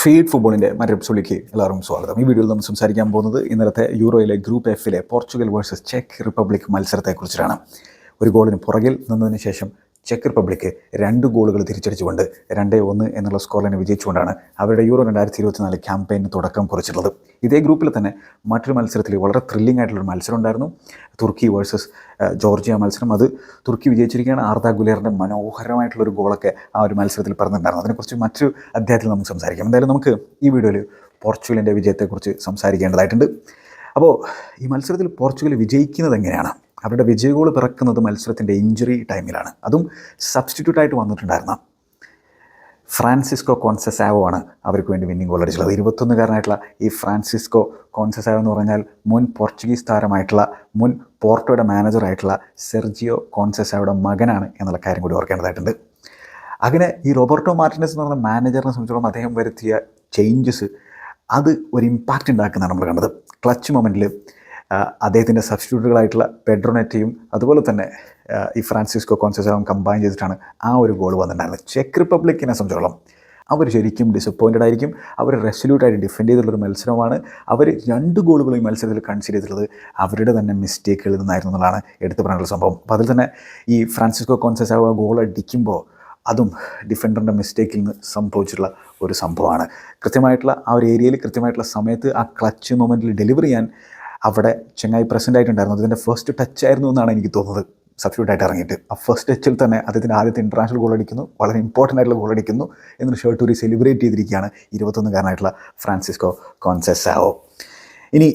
Feed ഫുട്ബോളിന്റെ മറ്റൊരു എപ്പിസോഡിലേക്ക് എല്ലാവർക്കും സ്വാഗതം. ഈ വീഡിയോയിൽ നമ്മൾ സംസാരിക്കാൻ പോകുന്നത് ഇന്നലത്തെ യൂറോയിലെ ഗ്രൂപ്പ് എഫിലെ പോർച്ചുഗൽ വേഴ്സസ് ചെക്ക് റിപ്പബ്ലിക് മത്സരത്തെക്കുറിച്ചിട്ടാണ്. ഒരു ഗോളിന് പുറകിൽ നിന്നതിന് ശേഷം ചെക്ക് റിപ്പബ്ലിക്ക് രണ്ട് ഗോളുകൾ തിരിച്ചടിച്ചുകൊണ്ട് രണ്ടേ ഒന്ന് എന്നുള്ള സ്കോറിനെ വിജയിച്ചുകൊണ്ടാണ് അവരുടെ യൂറോ രണ്ടായിരത്തി ഇരുപത്തിനാല് ക്യാമ്പയിന് തുടക്കം കുറിച്ചിട്ടുള്ളത്. ഇതേ ഗ്രൂപ്പിൽ തന്നെ മറ്റൊരു മത്സരത്തിൽ വളരെ ത്രില്ലിംഗ് ആയിട്ടുള്ളൊരു മത്സരം ഉണ്ടായിരുന്നു. തുർക്കി വേഴ്സസ് ജോർജിയ മത്സരം. അത് തുർക്കി വിജയിച്ചിരിക്കുകയാണ്. ആർദ ഗുലേറിന്റെ മനോഹരമായിട്ടുള്ളൊരു ഗോളൊക്കെ ആ ഒരു മത്സരത്തിൽ പറഞ്ഞിട്ടുണ്ടായിരുന്നു. അതിനെക്കുറിച്ച് മറ്റൊരു അധ്യായത്തിൽ നമുക്ക് സംസാരിക്കാം. എന്തായാലും നമുക്ക് ഈ വീഡിയോയിൽ പോർച്ചുഗലിന്റെ വിജയത്തെക്കുറിച്ച് സംസാരിക്കേണ്ടതായിട്ടുണ്ട്. അപ്പോൾ ഈ മത്സരത്തിൽ പോർച്ചുഗൽ വിജയിക്കുന്നത് എങ്ങനെയാണ്? അവരുടെ വിജയ ഗോൾ പിറക്കുന്നത് മത്സരത്തിന്റെ ഇഞ്ചുറി ടൈമിലാണ് അതും സബ്സ്റ്റിറ്റ്യൂട്ടായിട്ട് വന്നിട്ടുണ്ടായിരുന്ന ഫ്രാൻസിസ്കോ കോൺസെസാവോ ആണ് അവർക്ക് വേണ്ടി വിന്നിംഗ് ഗോൾ അടിച്ചുള്ളത് ഇരുപത്തൊന്നുകാരനായിട്ടുള്ള ഈ ഫ്രാൻസിസ്കോ കോൺസെസാവോ എന്ന് പറഞ്ഞാൽ മുൻ പോർച്ചുഗീസ് താരമായിട്ടുള്ള മുൻ പോർട്ടോയുടെ മാനേജറായിട്ടുള്ള സെർജിയോ കോൺസെസാവോയുടെ മകനാണ് എന്നുള്ള കാര്യം കൂടി ഓർക്കേണ്ടതായിട്ടുണ്ട്. അങ്ങനെ ഈ റോബർട്ടോ മാർട്ടിനസ് എന്ന് പറഞ്ഞ മാനേജറിനെ സംബന്ധിച്ചിടത്തോളം അദ്ദേഹം വരുത്തിയ ചേഞ്ചസ് അത് ഒരു ഇമ്പാക്റ്റ് ഉണ്ടാക്കുന്നതാണ് നമ്മൾ കണ്ടത്. ക്ലച്ച് മൊമെന്റിൽ അദ്ദേഹത്തിന്റെ സബ്സ്റ്റിറ്റ്യൂട്ടുകളായിട്ടുള്ള പെഡ്രോനെറ്റയും അതുപോലെ തന്നെ ഈ ഫ്രാൻസിസ്കോ കോൺസെസാവും കമ്പൈൻ ചെയ്തിട്ടാണ് ആ ഒരു ഗോൾ വന്നിട്ടുണ്ടായിരുന്നത്. ചെക്ക് റിപ്പബ്ലിക്കിനെ സംബന്ധിച്ചോളം അവർ ശരിക്കും ഡിസപ്പോയിന്റഡ് ആയിരിക്കും. അവർ റെസൊല്യൂട്ടായിട്ട് ഡിഫെൻഡ് ചെയ്തിട്ടുള്ളൊരു മത്സരമാണ്. അവർ രണ്ട് ഗോളുകളും ഈ മത്സരത്തിൽ കൺസിഡർ ചെയ്തിട്ടുള്ളത് അവരുടെ തന്നെ മിസ്റ്റേക്കുകളിൽ നിന്നായിരുന്നു എന്നുള്ളതാണ് എടുത്തു പറയാനുള്ള സംഭവം. അപ്പോൾ അതിൽ തന്നെ ഈ ഫ്രാൻസിസ്കോ കോൺസെസാവ് ഗോൾ അടിക്കുമ്പോൾ അതും ഡിഫൻഡറിന്റെ മിസ്റ്റേക്കിൽ നിന്ന് സംഭവിച്ചിട്ടുള്ള ഒരു സംഭവമാണ്. കൃത്യമായിട്ടുള്ള ആ ഒരു ഏരിയയിൽ കൃത്യമായിട്ടുള്ള സമയത്ത് ആ ക്ലച്ച് മൊമെന്റിൽ ഡെലിവറി ചെയ്യാൻ അവിടെ ചെങ്ങായി പ്രസന്റ് ആയിട്ടുണ്ടായിരുന്നു അതിന്റെ ഫസ്റ്റ് ടച്ച് ആയിരുന്നു എന്നാണ് എനിക്ക് തോന്നുന്നത്. സബ്സ്റ്റിറ്റ്യൂട്ട് ആയിട്ട് ഇറങ്ങിയിട്ട്. ആ ഫസ്റ്റ് ടച്ചിൽ തന്നെ അദ്ദേഹത്തിന്റെ ആദ്യത്തെ ഇന്റർനാഷണൽ ഗോൾ അടിക്കുന്നു. വളരെ ഇമ്പോർട്ടന്റ് ആയിട്ടുള്ള ഗോൾ അടിക്കുന്നു. എന്നൊരു ഷർട്ട് ഒരു സെലിബ്രേറ്റ് ചെയ്തിരിക്കുകയാണ് ഇരുപത്തൊന്നുകാരനായിട്ടുള്ള ഫ്രാൻസിസ്കോ കോൺസെസാവോ. ഇനി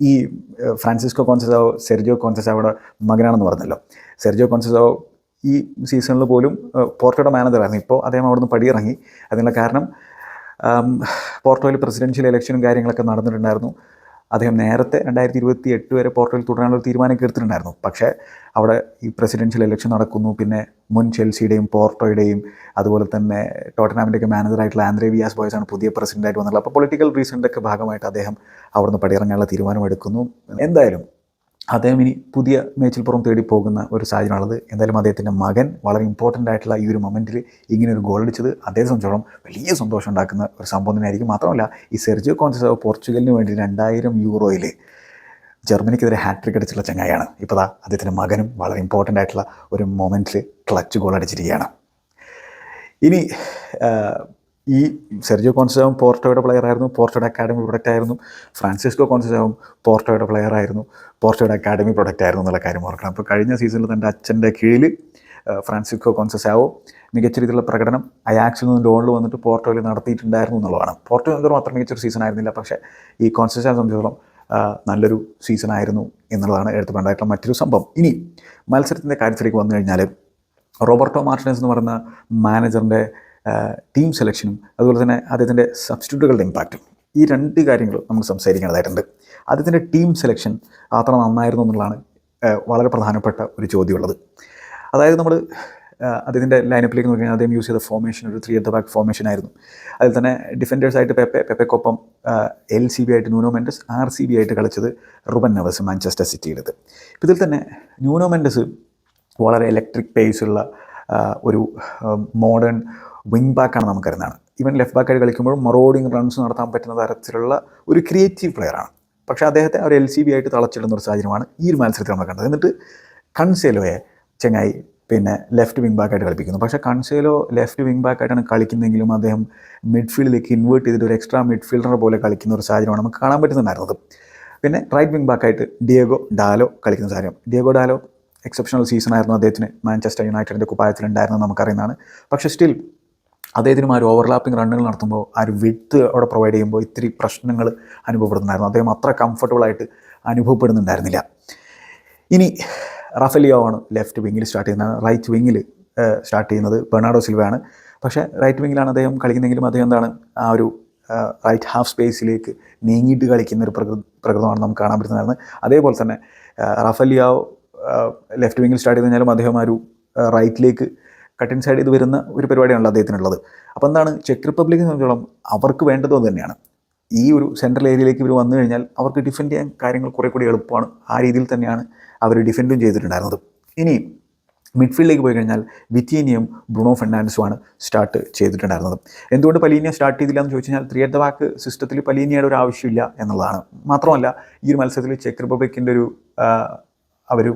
ഈ ഫ്രാൻസിസ്കോ കോൺസെസാവോ സെർജിയോ കോൺസെസാവോയുടെ മകനാണെന്ന് പറഞ്ഞല്ലോ. സെർജിയോ കോൺസെസാവോ ഈ സീസണിൽ പോലും പോർട്ടോയുടെ മാനേജറായിരുന്നു ഇപ്പോൾ അദ്ദേഹം അവിടുന്ന് പടിയിറങ്ങി. അതിനുള്ള കാരണം പോർട്ടോയിൽ പ്രസിഡൻഷ്യൽ ഇലക്ഷനും കാര്യങ്ങളൊക്കെ നടന്നിട്ടുണ്ടായിരുന്നു. അദ്ദേഹം നേരത്തെ രണ്ടായിരത്തി ഇരുപത്തി എട്ട് വരെ പോർട്ടലിൽ തുടരാനുള്ള തീരുമാനമൊക്കെ എടുത്തിട്ടുണ്ടായിരുന്നു. പക്ഷേ അവിടെ ഈ പ്രസിഡൻഷ്യൽ ഇലക്ഷൻ നടക്കുന്നു. പിന്നെ മുൻ ചെൽസിയുടെയും പോർട്ടോയുടെയും അതുപോലെ തന്നെ ടോട്ടനാമിന്റെയൊക്കെ മാനേജറായിട്ടുള്ള ആൻഡ്രേ വിയാസ് ബോയ്സ് ആണ് പുതിയ പ്രസിഡന്റായിട്ട് വന്നിട്ടുള്ളത്. അപ്പോൾ പൊളിറ്റിക്കൽ റീസണിന്റെ ഒക്കെ ഭാഗമായിട്ട് അദ്ദേഹം അവിടുന്ന് പടിയിറങ്ങാനുള്ള തീരുമാനമെടുക്കുന്നു എന്തായാലും അദ്ദേഹം ഇനി പുതിയ മേച്ചിൽപ്പുറം തേടി പോകുന്ന ഒരു സാഹചര്യമാണുള്ളത്. എന്തായാലും അദ്ദേഹത്തിന്റെ മകൻ വളരെ ഇമ്പോർട്ടന്റ് ആയിട്ടുള്ള ഈ ഒരു മൊമെന്റിൽ ഇങ്ങനെ ഒരു ഗോൾ അടിച്ചത് അദ്ദേഹത്തെ സംബന്ധിച്ചോളം വലിയ സന്തോഷം ഉണ്ടാക്കുന്ന ഒരു സംഭവം തന്നെയായിരിക്കും. മാത്രമല്ല ഈ സെർജിയോ കോൺസെസോ പോർച്ചുഗലിന് വേണ്ടി രണ്ടായിരം യൂറോയിൽ ജർമ്മനിക്കെതിരെ ഹാട്രിക് അടിച്ചുള്ള ചങ്ങായാണ് ഇപ്പോൾ ദാ അദ്ദേഹത്തിന്റെ മകനും വളരെ ഇമ്പോർട്ടന്റ് ആയിട്ടുള്ള ഒരു മൊമെന്റിൽ ക്ലച്ച് ഗോൾ അടിച്ചിരിക്കുകയാണ്. ഇനി ഈ സെർജിയോ കോൺസെസാവും പോർട്ടോയുടെ പ്ലെയർ ആയിരുന്നു. പോർട്ടോയുടെ അക്കാഡമി പ്രൊഡക്റ്റ് ആയിരുന്നു. ഫ്രാൻസിസ്കോ കോൺസെസാവും പോർട്ടോയുടെ പ്ലെയർ ആയിരുന്നു. പോർട്ടോയുടെ അക്കാഡമി പ്രൊഡക്റ്റ് ആയിരുന്നു എന്നുള്ള കാര്യം ഓർക്കണം. അപ്പോൾ കഴിഞ്ഞ സീസണിൽ തന്റെ അച്ഛന്റെ കീഴിൽ ഫ്രാൻസിസ്കോ കോൺസെസാവോ മികച്ച രീതിയിലുള്ള പ്രകടനം അയാക്സിൽ നിന്ന് ലോണിൽ വന്നിട്ട് പോർട്ടോയിൽ നടത്തിയിട്ടുണ്ടായിരുന്നു എന്നുള്ളതാണ്. പോർട്ടോ എന്തോ അത്ര മികച്ചൊരു സീസൺ ആയിരുന്നില്ല. പക്ഷേ ഈ കോൺസെസാവെ സംബന്ധിച്ചിടത്തോളം നല്ലൊരു സീസൺ ആയിരുന്നു എന്നുള്ളതാണ് എടുത്തു വേണ്ടതായിട്ടുള്ള മറ്റൊരു സംഭവം. ഇനി മത്സരത്തിന്റെ കാര്യത്തിലേക്ക് വന്നു കഴിഞ്ഞാൽ റോബർട്ടോ മാർട്ടിനസ് എന്ന് പറയുന്ന മാനേജറിന്റെ ടീം സെലക്ഷനും അതുപോലെ തന്നെ അദ്ദേഹത്തിന്റെ സബ്സ്റ്റിറ്റ്യൂട്ടുകളുടെ ഇമ്പാക്റ്റും ഈ രണ്ട് കാര്യങ്ങൾ നമുക്ക് സംസാരിക്കേണ്ടതായിട്ടുണ്ട് അദ്ദേഹത്തിന്റെ ടീം സെലക്ഷൻ അത്ര നന്നായിരുന്നു എന്നുള്ളതാണ് വളരെ പ്രധാനപ്പെട്ട ഒരു ചോദ്യമുള്ളത്. അതായത് നമ്മൾ അദ്ദേഹത്തിന്റെ ലൈനപ്പിലേക്ക് നോക്കി അദ്ദേഹം യൂസ് ചെയ്ത ഫോർമേഷൻ ഒരു ത്രീ ദ ബാക്ക് ഫോർമേഷൻ ആയിരുന്നു. അതിൽ തന്നെ ഡിഫൻഡേഴ്സായിട്ട് പെപ്പെ പെപ്പയ്ക്കൊപ്പം എൽ സി ബി ആയിട്ട് Nuno Mendes R C B ആയിട്ട് കളിച്ചത് റുബൻ നവസ് മാഞ്ചസ്റ്റർ സിറ്റിയുടേത് ഇതിൽ തന്നെ ന്യൂനോ മെൻഡസ് വളരെ ഇലക്ട്രിക് പേസുള്ള ഒരു മോഡേൺ വിങ് ബാക്കാണ് നമുക്കറിയുന്നതാണ് ഈവൻ ലെഫ്റ്റ് ബാക്കായിട്ട് കളിക്കുമ്പോഴും മറോഡിങ് റൺസ് നടത്താൻ പറ്റുന്ന തരത്തിലുള്ള ഒരു ക്രിയേറ്റീവ് പ്ലെയറാണ് പക്ഷേ അദ്ദേഹത്തെ അവർ എൽ സി ബി ആയിട്ട് തളച്ചിടുന്ന ഒരു സാഹചര്യമാണ് ഈ ഒരു മത്സരത്തിൽ നമ്മൾ കണ്ടത്. എന്നിട്ട് കൺസേലോയെ ചെങ്ങായി പിന്നെ ലെഫ്റ്റ് വിങ് ബാക്കായിട്ട് കളിപ്പിക്കുന്നു. പക്ഷേ കൺസേലോ ലെഫ്റ്റ് വിങ് ബാക്കായിട്ടാണ് കളിക്കുന്നതെങ്കിലും അദ്ദേഹം മിഡ്ഫീൽഡിലേക്ക് ഇൻവേർട്ട് ചെയ്തിട്ട് ഒരു എക്സ്ട്രാ മിഡ്ഫീൽഡർ പോലെ കളിക്കുന്ന ഒരു സാഹചര്യമാണ് നമുക്ക് കാണാൻ പറ്റുന്നുണ്ടായിരുന്നത്. പിന്നെ റൈറ്റ് വിങ് ബാക്കായിട്ട് ഡിയേഗോ ഡാലോ കളിക്കുന്ന സാഹചര്യം. ഡിയേഗോ ഡാലോ എക്സെപ്ഷണൽ സീസൺ ആയിരുന്നു അദ്ദേഹത്തിന്. മാഞ്ചസ്റ്റർ യുണൈറ്റഡിന്റെ കുപ്പായത്തിലുണ്ടായിരുന്നത് നമുക്കറിയുന്നതാണ്. പക്ഷേ സ്റ്റിൽ അദ്ദേഹത്തിനും ആ ഒരു ഓവർലാപ്പിംഗ് റണ്ണുകൾ നടത്തുമ്പോൾ ആ ഒരു വിട്ട് അവിടെ പ്രൊവൈഡ് ചെയ്യുമ്പോൾ ഇത്തിരി പ്രശ്നങ്ങൾ അനുഭവപ്പെടുന്നുണ്ടായിരുന്നു. അദ്ദേഹം അത്ര കംഫർട്ടബിളായിട്ട് അനുഭവപ്പെടുന്നുണ്ടായിരുന്നില്ല. ഇനി റഫലിയോ ആണ് ലെഫ്റ്റ് വിങ്ങിൽ സ്റ്റാർട്ട് ചെയ്യുന്നത്. റൈറ്റ് വിങ്ങിൽ സ്റ്റാർട്ട് ചെയ്യുന്നത് ബെർണാഡോ സിൽവയാണ്. പക്ഷേ റൈറ്റ് വിങ്ങിലാണ് അദ്ദേഹം കളിക്കുന്നെങ്കിലും അദ്ദേഹം എന്താണ് ആ ഒരു റൈറ്റ് ഹാഫ് സ്പേസിലേക്ക് നീങ്ങിയിട്ട് കളിക്കുന്ന ഒരു പ്രകൃ പ്രകൃതമാണ് നമുക്ക് കാണാൻ പറ്റുന്നതായിരുന്നു അതേപോലെ തന്നെ റഫലിയാവ് ലെഫ്റ്റ് വിങ്ങിൽ സ്റ്റാർട്ട് ചെയ്ത് കഴിഞ്ഞാലും അദ്ദേഹം ആ ഒരു റൈറ്റിലേക്ക് കട്ടിൻ സൈഡ് ഇത് വരുന്ന ഒരു പരിപാടിയാണല്ലോ അദ്ദേഹത്തിനുള്ളത്. അപ്പോൾ എന്താണ്? ചെക്ക് റിപ്പബ്ലിക്കിനെ സംബന്ധിച്ചോളം അവർക്ക് വേണ്ടതും തന്നെയാണ്. ഈ ഒരു സെൻട്രൽ ഏരിയയിലേക്ക് ഇവർ വന്നു കഴിഞ്ഞാൽ അവർക്ക് ഡിഫെൻഡ് ചെയ്യാൻ കാര്യങ്ങൾ കുറേ കൂടി എളുപ്പമാണ്. ആ രീതിയിൽ തന്നെയാണ് അവർ ഡിഫെൻഡും ചെയ്തിട്ടുണ്ടായിരുന്നത്. ഇനി മിഡ്ഫീൽഡിലേക്ക് പോയി കഴിഞ്ഞാൽ വിറ്റീനിയും ബ്രൂണോ ഫെർണാൻഡസുമാണ് സ്റ്റാർട്ട് ചെയ്തിട്ടുണ്ടായിരുന്നത്. എന്തുകൊണ്ട് പലീനിയ സ്റ്റാർട്ട് ചെയ്തില്ല എന്ന് ചോദിച്ചു കഴിഞ്ഞാൽ ത്രീ അറ്റ് ബാക്ക് സിസ്റ്റത്തിൽ പലീനിയയുടെ ഒരു ആവശ്യമില്ല എന്നുള്ളതാണ്. മാത്രമല്ല ഈ ഒരു മത്സരത്തിൽ ചെക്ക് റിപ്പബ്ലിക്കിന്റെ ഒരു അവർ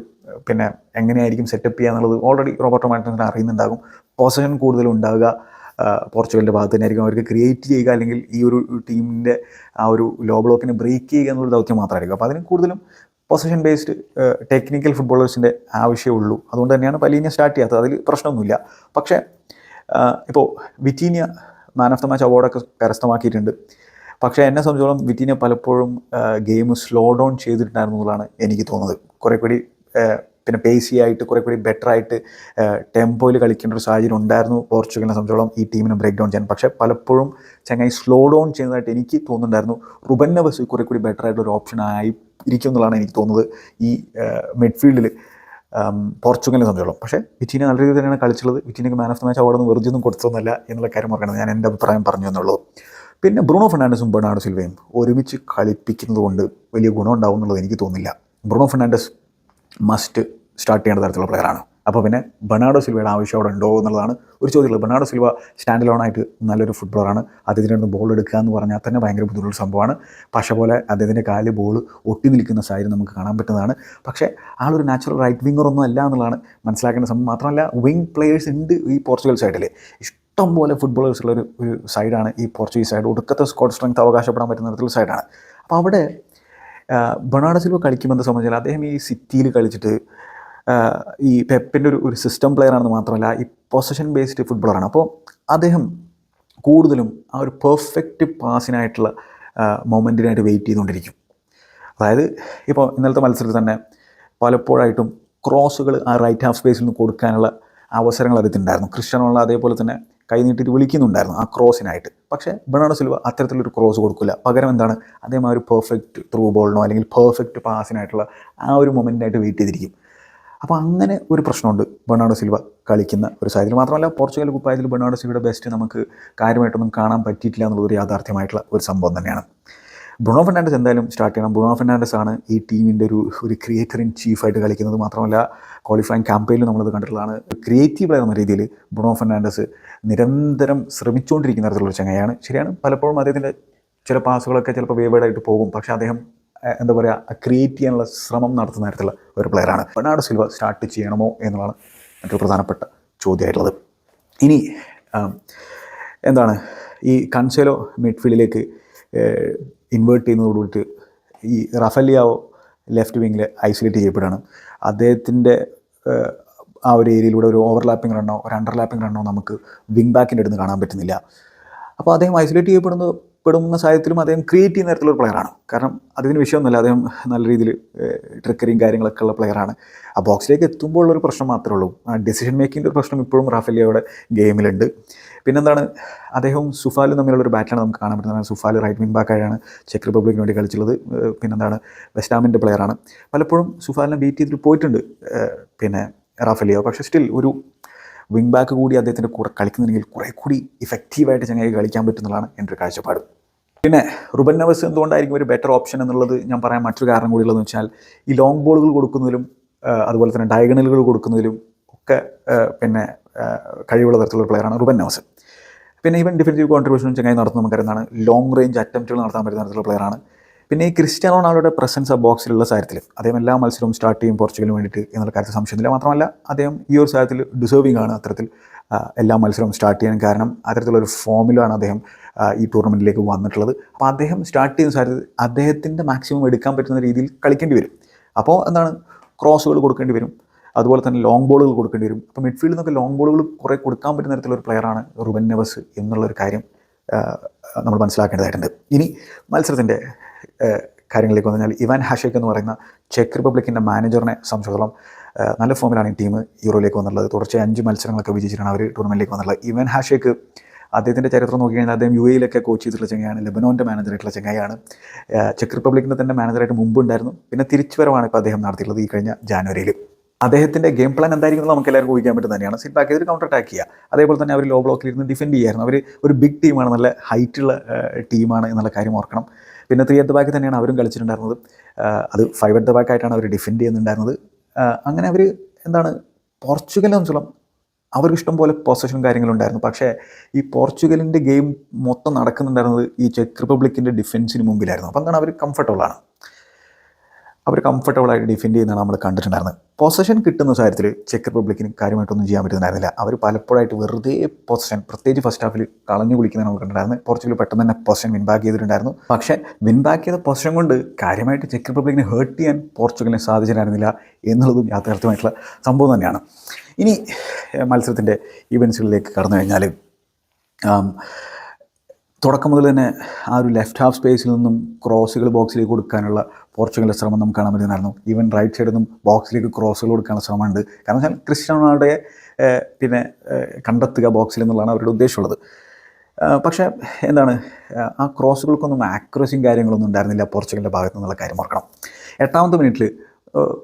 പിന്നെ എങ്ങനെയായിരിക്കും സെറ്റപ്പ് ചെയ്യുക എന്നുള്ളത് ഓൾറെഡി റോബർട്ടോ മാർട്ടിന് അറിയുന്നുണ്ടാകും. പൊസിഷൻ കൂടുതൽ ഉണ്ടാവുക പോർച്ചുഗലിന്റെ ഭാഗത്ത് തന്നെയായിരിക്കും അവർക്ക് ക്രിയേറ്റ് ചെയ്യുക അല്ലെങ്കിൽ ഈ ഒരു ടീമിന്റെ ആ ഒരു ലോ ബ്ലോക്കിനെ ബ്രേക്ക് ചെയ്യുക എന്നൊരു ദൗത്യം മാത്രമായിരിക്കും. അപ്പോൾ അതിന് കൂടുതലും പൊസിഷൻ ബേസ്ഡ് ടെക്നിക്കൽ ഫുട്ബോളേഴ്സിന്റെ ആവശ്യമുള്ളൂ അതുകൊണ്ട് തന്നെയാണ് പലീനിയ സ്റ്റാർട്ട് ചെയ്യാത്തത്. അതിൽ പ്രശ്നമൊന്നുമില്ല. പക്ഷേ ഇപ്പോൾ Vitinha man of the match അവാർഡൊക്കെ കരസ്ഥമാക്കിയിട്ടുണ്ട്. പക്ഷേ എന്നെ സംബന്ധിച്ചോളം വിറ്റീനിയ പലപ്പോഴും ഗെയിം സ്ലോ ഡൗൺ ചെയ്തിട്ടുണ്ടായിരുന്നു എന്നുള്ളതാണ് എനിക്ക് തോന്നുന്നത്. കുറേ കൂടി പിന്നെ പേസി ആയിട്ട് കുറേ കൂടി ബെറ്റർ ആയിട്ട് ടെമ്പോയിൽ കളിക്കേണ്ട ഒരു സാഹചര്യം ഉണ്ടായിരുന്നു പോർച്ചുഗലിനെ സംബന്ധിച്ചോളം ഈ ടീമിനെ ബ്രേക്ക് ഡൗൺ ചെയ്യാൻ. പക്ഷേ പലപ്പോഴും ചങ്ങായി സ്ലോ ഡൗൺ ചെയ്യുന്നതായിട്ട് എനിക്ക് തോന്നുന്നുണ്ടായിരുന്നു. റുബൻ നവസ് കുറേ കൂടി ബെറ്റർ ആയിട്ടുള്ള ഒരു ഓപ്ഷൻ ആയി ഇരിക്കും എന്നുള്ളതാണ് എനിക്ക് തോന്നുന്നത് ഈ മിഡ്ഫീൽഡിൽ പോർച്ചുഗലിനെ സംബന്ധിച്ചോളം. പക്ഷേ വിറ്റീനെ നല്ല രീതിയിൽ തന്നെയാണ് കളിച്ചുള്ളത് വിറ്റീനക്ക് മാൻ ഓഫ് ദ മാച്ച് അവാർഡൊന്നും വെറുതെ ഒന്നും കൊടുത്തൊന്നുമല്ല എന്നുള്ള കാര്യം ഓർക്കണം. ഞാൻ എന്റെ അഭിപ്രായം പറഞ്ഞു എന്നുള്ളത്. പിന്നെ ബ്രൂണോ ഫെർണാണ്ടസും ബെർണാഡോ സിൽവയും ഒരുമിച്ച് കളിപ്പിക്കുന്നത് കൊണ്ട് വലിയ ഗുണം ഉണ്ടാവും എന്നുള്ളത് എനിക്ക് തോന്നുന്നില്ല. ബ്രൂണോ ഫെർണാണ്ടസ് മസ്റ്റ് സ്റ്റാർട്ട് ചെയ്യേണ്ട തരത്തിലുള്ള പ്ലെയറാണ് അപ്പോൾ പിന്നെ ബെർണാഡോ സിൽവയുടെ ആവശ്യം അവിടെ ഉണ്ടോ എന്നുള്ളതാണ് ഒരു ചോദ്യമുള്ളത്. ബെർണാഡോ സിൽവ സ്റ്റാൻഡ് ലോൺ ആയിട്ട് നല്ലൊരു ഫുട്ബോളറാണ് അദ്ദേഹത്തിന്റെ അടുത്ത് ബോൾ എടുക്കുക എന്ന് പറഞ്ഞാൽ തന്നെ ഭയങ്കര ബുദ്ധിമുട്ടുള്ള സംഭവമാണ്. പക്ഷേ പോലെ അദ്ദേഹത്തിന്റെ കാൽ ബോൾ ഒട്ടി നിൽക്കുന്ന സാഹചര്യം നമുക്ക് കാണാൻ പറ്റുന്നതാണ്. പക്ഷേ ആളൊരു നാച്ചുറൽ റൈറ്റ് വിങ്ങർ ഒന്നും അല്ല എന്നുള്ളതാണ് മനസ്സിലാക്കേണ്ട സംഭവം. മാത്രമല്ല വിങ് പ്ലെയേഴ്സ് ഉണ്ട് ഈ പോർച്ചുഗൽ സൈഡിൽ ഇഷ്ടം പോലെ ഫുട്ബോളേഴ്സ് ഉള്ള ഒരു ഒരു സൈഡാണ് ഈ പോർച്ചുഗീസ് സൈഡ് ഒടുക്കത്തെ സ്കോഡ് സ്ട്രെങ്ത് അവകാശപ്പെടാൻ പറ്റുന്ന തരത്തിലുള്ള സൈഡാണ് അപ്പോൾ അവിടെ ബെർണാഡോ സിൽവ കളിക്കുമെന്ന് സംബന്ധിച്ചാൽ അദ്ദേഹം ഈ സിറ്റിയിൽ കളിച്ചിട്ട് ഈ പെപ്പിന്റെ ഒരു ഒരു സിസ്റ്റം പ്ലെയർ ആണെന്ന് മാത്രമല്ല ഈ പൊസഷൻ ബേസ്ഡ് ഫുട്ബോളറാണ് അപ്പോൾ അദ്ദേഹം കൂടുതലും ആ ഒരു പെർഫെക്റ്റ് പാസിനായിട്ടുള്ള മൊമെന്റിനായിട്ട് വെയിറ്റ് ചെയ്തുകൊണ്ടിരിക്കും. അതായത് ഇപ്പോൾ ഇന്നലത്തെ മത്സരത്തിൽ തന്നെ പലപ്പോഴായിട്ടും ക്രോസുകൾ ആ റൈറ്റ് ഹാഫ് സ്പേസിൽ നിന്ന് കൊടുക്കാനുള്ള അവസരങ്ങൾ അദ്ദേഹത്തിനുണ്ടായിരുന്നു. ക്രിസ്ത്യാനോള അതേപോലെ തന്നെ കൈ നീട്ടിയിട്ട് വിളിക്കുന്നുണ്ടായിരുന്നു ആ ക്രോസിനായിട്ട്. പക്ഷേ ബെർണാഡോ സിൽവ അത്തരത്തിലൊരു ക്രോസ് കൊടുക്കില്ല പകരം എന്താണ്? അദ്ദേഹം ആ ഒരു പെർഫെക്റ്റ് ത്രൂ ബോളിനോ അല്ലെങ്കിൽ പെർഫെക്റ്റ് പാസിനായിട്ടുള്ള ആ ഒരു മൊമെന്റായിട്ട് വെയിറ്റ് ചെയ്തിരിക്കും. അപ്പോൾ അങ്ങനെ ഒരു പ്രശ്നമുണ്ട് ബെർണാഡോ സിൽവ കളിക്കുന്ന ഒരു സാഹചര്യം. മാത്രമല്ല പോർച്ചുഗൽ കുപ്പായത്തിൽ ബെർണാഡോ സിൽവയുടെ ബെസ്റ്റ് നമുക്ക് കാര്യമായിട്ടൊന്നും കാണാൻ പറ്റിയിട്ടില്ല എന്നുള്ളൊരു യാഥാർത്ഥ്യമായിട്ടുള്ള ഒരു സംഭവം തന്നെയാണ്. ബ്രുണോ ഫെർണാണ്ടസ് എന്തായാലും സ്റ്റാർട്ട് ചെയ്യണം. ബ്രുണോ ഫെർണാണ്ടസ് ആണ് ഈ ടീമിന്റെ ഒരു ഒരു ക്രിയേറ്റർ ഇൻ ചീഫായിട്ട് കളിക്കുന്നത്. മാത്രമല്ല ക്വാളിഫയിങ് ക്യാമ്പയിനിൽ നമ്മളത് കണ്ടിട്ടുള്ളതാണ്. ക്രിയേറ്റീവ് എന്ന രീതിയിൽ ബ്രുണോ ഫെർണാണ്ടസ് നിരന്തരം ശ്രമിച്ചുകൊണ്ടിരിക്കുന്ന തരത്തിലുള്ള ചങ്ങയാണ് ശരിയാണ് പലപ്പോഴും അദ്ദേഹത്തിന്റെ ചില പാസുകളൊക്കെ ചിലപ്പോൾ വേവേഡായിട്ട് പോകും. പക്ഷേ അദ്ദേഹം എന്താ പറയുക ക്രിയേറ്റ് ചെയ്യാനുള്ള ശ്രമം നടത്തുന്ന തരത്തിലുള്ള ഒരു പ്ലെയറാണ് ബെർണാഡോ സിൽവ സ്റ്റാർട്ട് ചെയ്യണമോ എന്നുള്ളതാണ് മറ്റൊരു പ്രധാനപ്പെട്ട ചോദ്യമായിട്ടുള്ളത്. ഇനി എന്താണ് ഈ കൺസേലോ മിഡ്ഫീൽഡിലേക്ക് ഇൻവേർട്ട് ചെയ്യുന്നതോടുകൂടിയിട്ട് ഈ റഫലിയാവോ ലെഫ്റ്റ് വിങ്ങിൽ ഐസൊലേറ്റ് ചെയ്യപ്പെടുകയാണ്. അദ്ദേഹത്തിന്റെ ആ ഒരു ഏരിയയിലൂടെ ഒരു ഓവർലാപ്പിംഗ് റണ്ണോ ഒരു അണ്ടർലാപ്പിംഗ് റണ്ണോ നമുക്ക് വിങ് ബാക്കിന്റെ അടുത്ത് കാണാൻ പറ്റുന്നില്ല. അപ്പോൾ അദ്ദേഹം ഐസൊലേറ്റ് ചെയ്യപ്പെടുന്ന പെടുന്ന സാഹചര്യത്തിലും അദ്ദേഹം ക്രിയേറ്റ് ചെയ്യുന്ന തരത്തിലുള്ള പ്ലെയറാണ് കാരണം അതിന് വിഷയമൊന്നുമില്ല. അദ്ദേഹം നല്ല രീതിയിൽ ട്രിക്കറിയും കാര്യങ്ങളൊക്കെ ഉള്ള പ്ലെയറാണ് ആ ബോക്സിലേക്ക് എത്തുമ്പോൾ ഉള്ളൊരു പ്രശ്നം മാത്രമേ ഉള്ളൂ. ആ ഡെസിഷൻ മേക്കിങ്ങിന്റെ ഒരു പ്രശ്നം ഇപ്പോഴും റാഫലിയയുടെ ഗെയിമിലുണ്ട് പിന്നെന്താണ് അദ്ദേഹവും സുഫാലും തമ്മിലുള്ള ഒരു ബാറ്റാണ് നമുക്ക് കാണാൻ പറ്റുന്നത്. സുഫാൽ റൈറ്റ് വിംഗ് ബാക്കായാണ് ചെക്ക് റിപ്പബ്ലിക്കിന് വേണ്ടി കളിച്ചുള്ളത് പിന്നെന്താണ് വെസ്റ്റാമിന്റെ പ്ലെയറാണ് പലപ്പോഴും സുഫാലിനെ ബീറ്റ് ചെയ്തിട്ട് പോയിട്ടുണ്ട്. പിന്നെ റാഫലിയോ. പക്ഷേ സ്റ്റിൽ ഒരു വിംഗ് ബാക്ക് കൂടി അദ്ദേഹത്തിന്റെ കൂടെ കളിക്കുന്നുണ്ടെങ്കിൽ കുറേ കൂടി ഇഫക്റ്റീവായിട്ട് ചങ്ങായി കളിക്കാൻ പറ്റുന്നതാണ് എന്റെ കാഴ്ചപ്പാട്. പിന്നെ റുബൻ നവസ് എന്തുകൊണ്ടായിരിക്കും ഒരു ബെറ്റർ ഓപ്ഷൻ എന്നുള്ളത് ഞാൻ പറയാൻ മറ്റൊരു കാരണം കൂടി ഉള്ളതെന്ന് വെച്ചാൽ ഈ ലോങ് ബോളുകൾ കൊടുക്കുന്നതിലും അതുപോലെ തന്നെ ഡയഗണലുകൾ കൊടുക്കുന്നതിലും ഒക്കെ പിന്നെ കഴിവുള്ള തരത്തിലുള്ള പ്ലെയറാണ് റുബൻ നവസ് പിന്നെ ഇവൻ ഡിഫൻസീവ് കോൺട്രിബ്യൂഷൻ ചെങ്ങായി നടത്തുന്ന നമുക്കറിയുന്നതാണ് ലോങ് റേഞ്ച് അറ്റംപ്റ്റുകൾ നടത്താൻ പറ്റുന്ന തരത്തിലുള്ള പ്ലെയറാണ് പിന്നെ ഈ ക്രിസ്ത്യാനോ റൊണാൾഡോയുടെ പ്രസൻസ് ആ ബോക്സിലുള്ള സാഹചര്യത്തിൽ അദ്ദേഹം എല്ലാ മത്സരവും സ്റ്റാർട്ട് ചെയ്യും പോർച്ചുഗലിന് വേണ്ടിയിട്ട് എന്നുള്ള കാര്യത്തിൽ സംശയമില്ല. മാത്രമല്ല അദ്ദേഹം ഈ ഒരു സാഹചര്യത്തിൽ ഡിസേർവിംഗ് ആണ് അത്തരത്തിൽ എല്ലാ മത്സരവും സ്റ്റാർട്ട് ചെയ്യാൻ കാരണം അത്തരത്തിലുള്ള ഒരു ഫോമിലാണ് അദ്ദേഹം ഈ ടൂർണമെന്റിലേക്ക് വന്നിട്ടുള്ളത്. അപ്പോൾ അദ്ദേഹം സ്റ്റാർട്ട് ചെയ്യുന്ന സാഹചര്യത്തിൽ അദ്ദേഹത്തിന്റെ മാക്സിമം എടുക്കാൻ പറ്റുന്ന രീതിയിൽ കളിക്കേണ്ടി വരും. അപ്പോൾ എന്താണ്? ക്രോസുകൾ കൊടുക്കേണ്ടി വരും. അതുപോലെ തന്നെ ലോങ് ബോളുകൾ കൊടുക്കേണ്ടി വരും. അപ്പോൾ മിഡ്ഫീൽഡിൽ നിന്നൊക്കെ ലോങ് ബോളുകൾ കുറേ കൊടുക്കാൻ പറ്റുന്ന തരത്തിലുള്ള ഒരു പ്ലെയറാണ് റുബൻ നെവസ് എന്നുള്ളൊരു കാര്യം നമ്മൾ മനസ്സിലാക്കേണ്ടതായിട്ടുണ്ട്. ഇനി മത്സരത്തിന്റെ കാര്യങ്ങളിലേക്ക് വന്നു കഴിഞ്ഞാൽ ഇവാൻ ഹാഷേക്ക് എന്ന് പറയുന്ന ചെക്ക് റിപ്പബ്ലിക്കിന്റെ മാനേജറിനെ സംബന്ധിച്ചിടത്തോളം നല്ല ഫോമിലാണ് ഈ ടീം യൂറോയിലേക്ക് വന്നുള്ളത് തുടർച്ചയായി അഞ്ച് മത്സരങ്ങളൊക്കെ വിജയിച്ചിട്ടാണ് അവർ ടൂർണമെന്റിലേക്ക് വന്നുള്ളത് ഇവാൻ ഹാഷേക്ക് അദ്ദേഹത്തിന്റെ ചരിത്രം നോക്കി കഴിഞ്ഞാൽ അദ്ദേഹം യു എയിലൊക്കെ കോച്ച് ചെയ്തിട്ടുള്ള ചെങ്ങയാണ് ലെബനോന്റെ മാനേജറായിട്ടുള്ള ചെങ്ങയാണ് ചെക്ക് റിപ്പബ്ലിക്കിന്റെ തന്നെ മാനേജറായിട്ട് മുമ്പ് ഉണ്ടായിരുന്നു. പിന്നെ തിരിച്ചുവരവാണ് ഇപ്പോൾ അദ്ദേഹം നടത്തിയിട്ടുള്ളത് ഈ കഴിഞ്ഞ ജാനുവരിയിൽ അദ്ദേഹത്തിന്റെ ഗെയിം പ്ലാൻ എന്തായിരിക്കും നമുക്ക് എല്ലാവർക്കും ഊഹിക്കാൻ പറ്റും തന്നെയാണ്. സിറ്റ് ബാക്ക് ചെയ്തിട്ട് കൗണ്ടർ അറ്റാക്ക് ചെയ്യുക. അതേപോലെ തന്നെ അവർ ലോ ബ്ലോക്കിൽ ഇരുന്ന് ഡിഫെൻഡ് ചെയ്യായിരുന്നു. അവർ ഒരു ബിഗ് ടീമാണ് നല്ല ഹൈറ്റുള്ള ടീമാണ് എന്നുള്ള കാര്യം ഓർക്കണം. പിന്നെ ത്രീ അറ്റ് ബാക്ക് തന്നെയാണ് അവരും കളിച്ചിട്ടുണ്ടായിരുന്നത്. അത് ഫൈവ് അറ്റ് ബാക്ക് ആയിട്ടാണ് അവർ ഡിഫെൻഡ് ചെയ്യുന്നുണ്ടായിരുന്നത്. അങ്ങനെ അവർ എന്താണ് പോർച്ചുഗലിനെ സംബന്ധിച്ചോളം അവർക്ക് ഇഷ്ടം പോലെ പൊസഷനും കാര്യങ്ങളും ഉണ്ടായിരുന്നു. പക്ഷേ ഈ പോർച്ചുഗലിന്റെ ഗെയിം മൊത്തം നടക്കുന്നുണ്ടായിരുന്നത് ഈ ചെക്ക് റിപ്പബ്ലിക്കിന്റെ ഡിഫൻസിന് മുമ്പിലായിരുന്നു. അപ്പം എന്താണ് അവർ കംഫർട്ടബിളാണ് അവർ കംഫർട്ടബിളായിട്ട് ഡിഫെൻഡ് ചെയ്യുന്നതാണ് നമ്മൾ കണ്ടിട്ടുണ്ടായിരുന്നത്. പൊസഷൻ കിട്ടുന്ന സാഹചര്യത്തിൽ ചെക്ക് റിപ്പബ്ലിക്കിന് കാര്യമായിട്ടൊന്നും ചെയ്യാൻ പറ്റുന്നുണ്ടായിരുന്നില്ല അവർ പലപ്പോഴായിട്ട് വെറുതെ പൊസഷൻ പ്രത്യേകിച്ച് ഫസ്റ്റ് ഹാഫിൽ കളഞ്ഞു കുളിക്കുന്ന നമ്മൾ കണ്ടിട്ടുണ്ടായിരുന്നു. പോർച്ചുഗൽ പെട്ടെന്ന് തന്നെ പൊസഷൻ വിൻ ബാക്ക് ചെയ്തിട്ടുണ്ടായിരുന്നു. പക്ഷേ വിൻ ബാക്ക് ചെയ്ത പൊസഷൻ കൊണ്ട് കാര്യമായിട്ട് ചെക്ക് റിപ്പബ്ലിക്കിനെ ഹേർട്ട് ചെയ്യാൻ പോർച്ചുഗലിനെ സാധിച്ചിട്ടുണ്ടായിരുന്നില്ല എന്നുള്ളതും യാഥാർത്ഥ്യമായിട്ടുള്ള സംഭവം തന്നെയാണ്. ഇനി മത്സരത്തിന്റെ ഇവൻസുകളിലേക്ക് കടന്നു കഴിഞ്ഞാൽ തുടക്കം മുതൽ തന്നെ ആ ഒരു ലെഫ്റ്റ് ഹാഫ് സ്പേസിൽ നിന്നും ക്രോസുകൾ ബോക്സിലേക്ക് കൊടുക്കാനുള്ള പോർച്ചുഗലിന്റെ ശ്രമം നമുക്ക് കാണാൻ പറ്റുന്നതായിരുന്നു. ഈവൻ റൈറ്റ് സൈഡിൽ നിന്നും ബോക്സിലേക്ക് ക്രോസുകൾ കൊടുക്കാനുള്ള ശ്രമമുണ്ട്. കാരണം വെച്ചാൽ ക്രിസ്ത്യാനോ റൊണാൾഡോയെ പിന്നെ കണ്ടെത്തുക ബോക്സിൽ എന്നുള്ളതാണ് അവരുടെ ഉദ്ദേശമുള്ളത്. പക്ഷേ എന്താണ് ആ ക്രോസുകൾക്കൊന്നും ആക്യുറസിയും കാര്യങ്ങളൊന്നും ഉണ്ടായിരുന്നില്ല പോർച്ചുഗലിന്റെ ഭാഗത്തു നിന്നുള്ള കാര്യം ഓർക്കണം. എട്ടാമത്തെ മിനിറ്റിൽ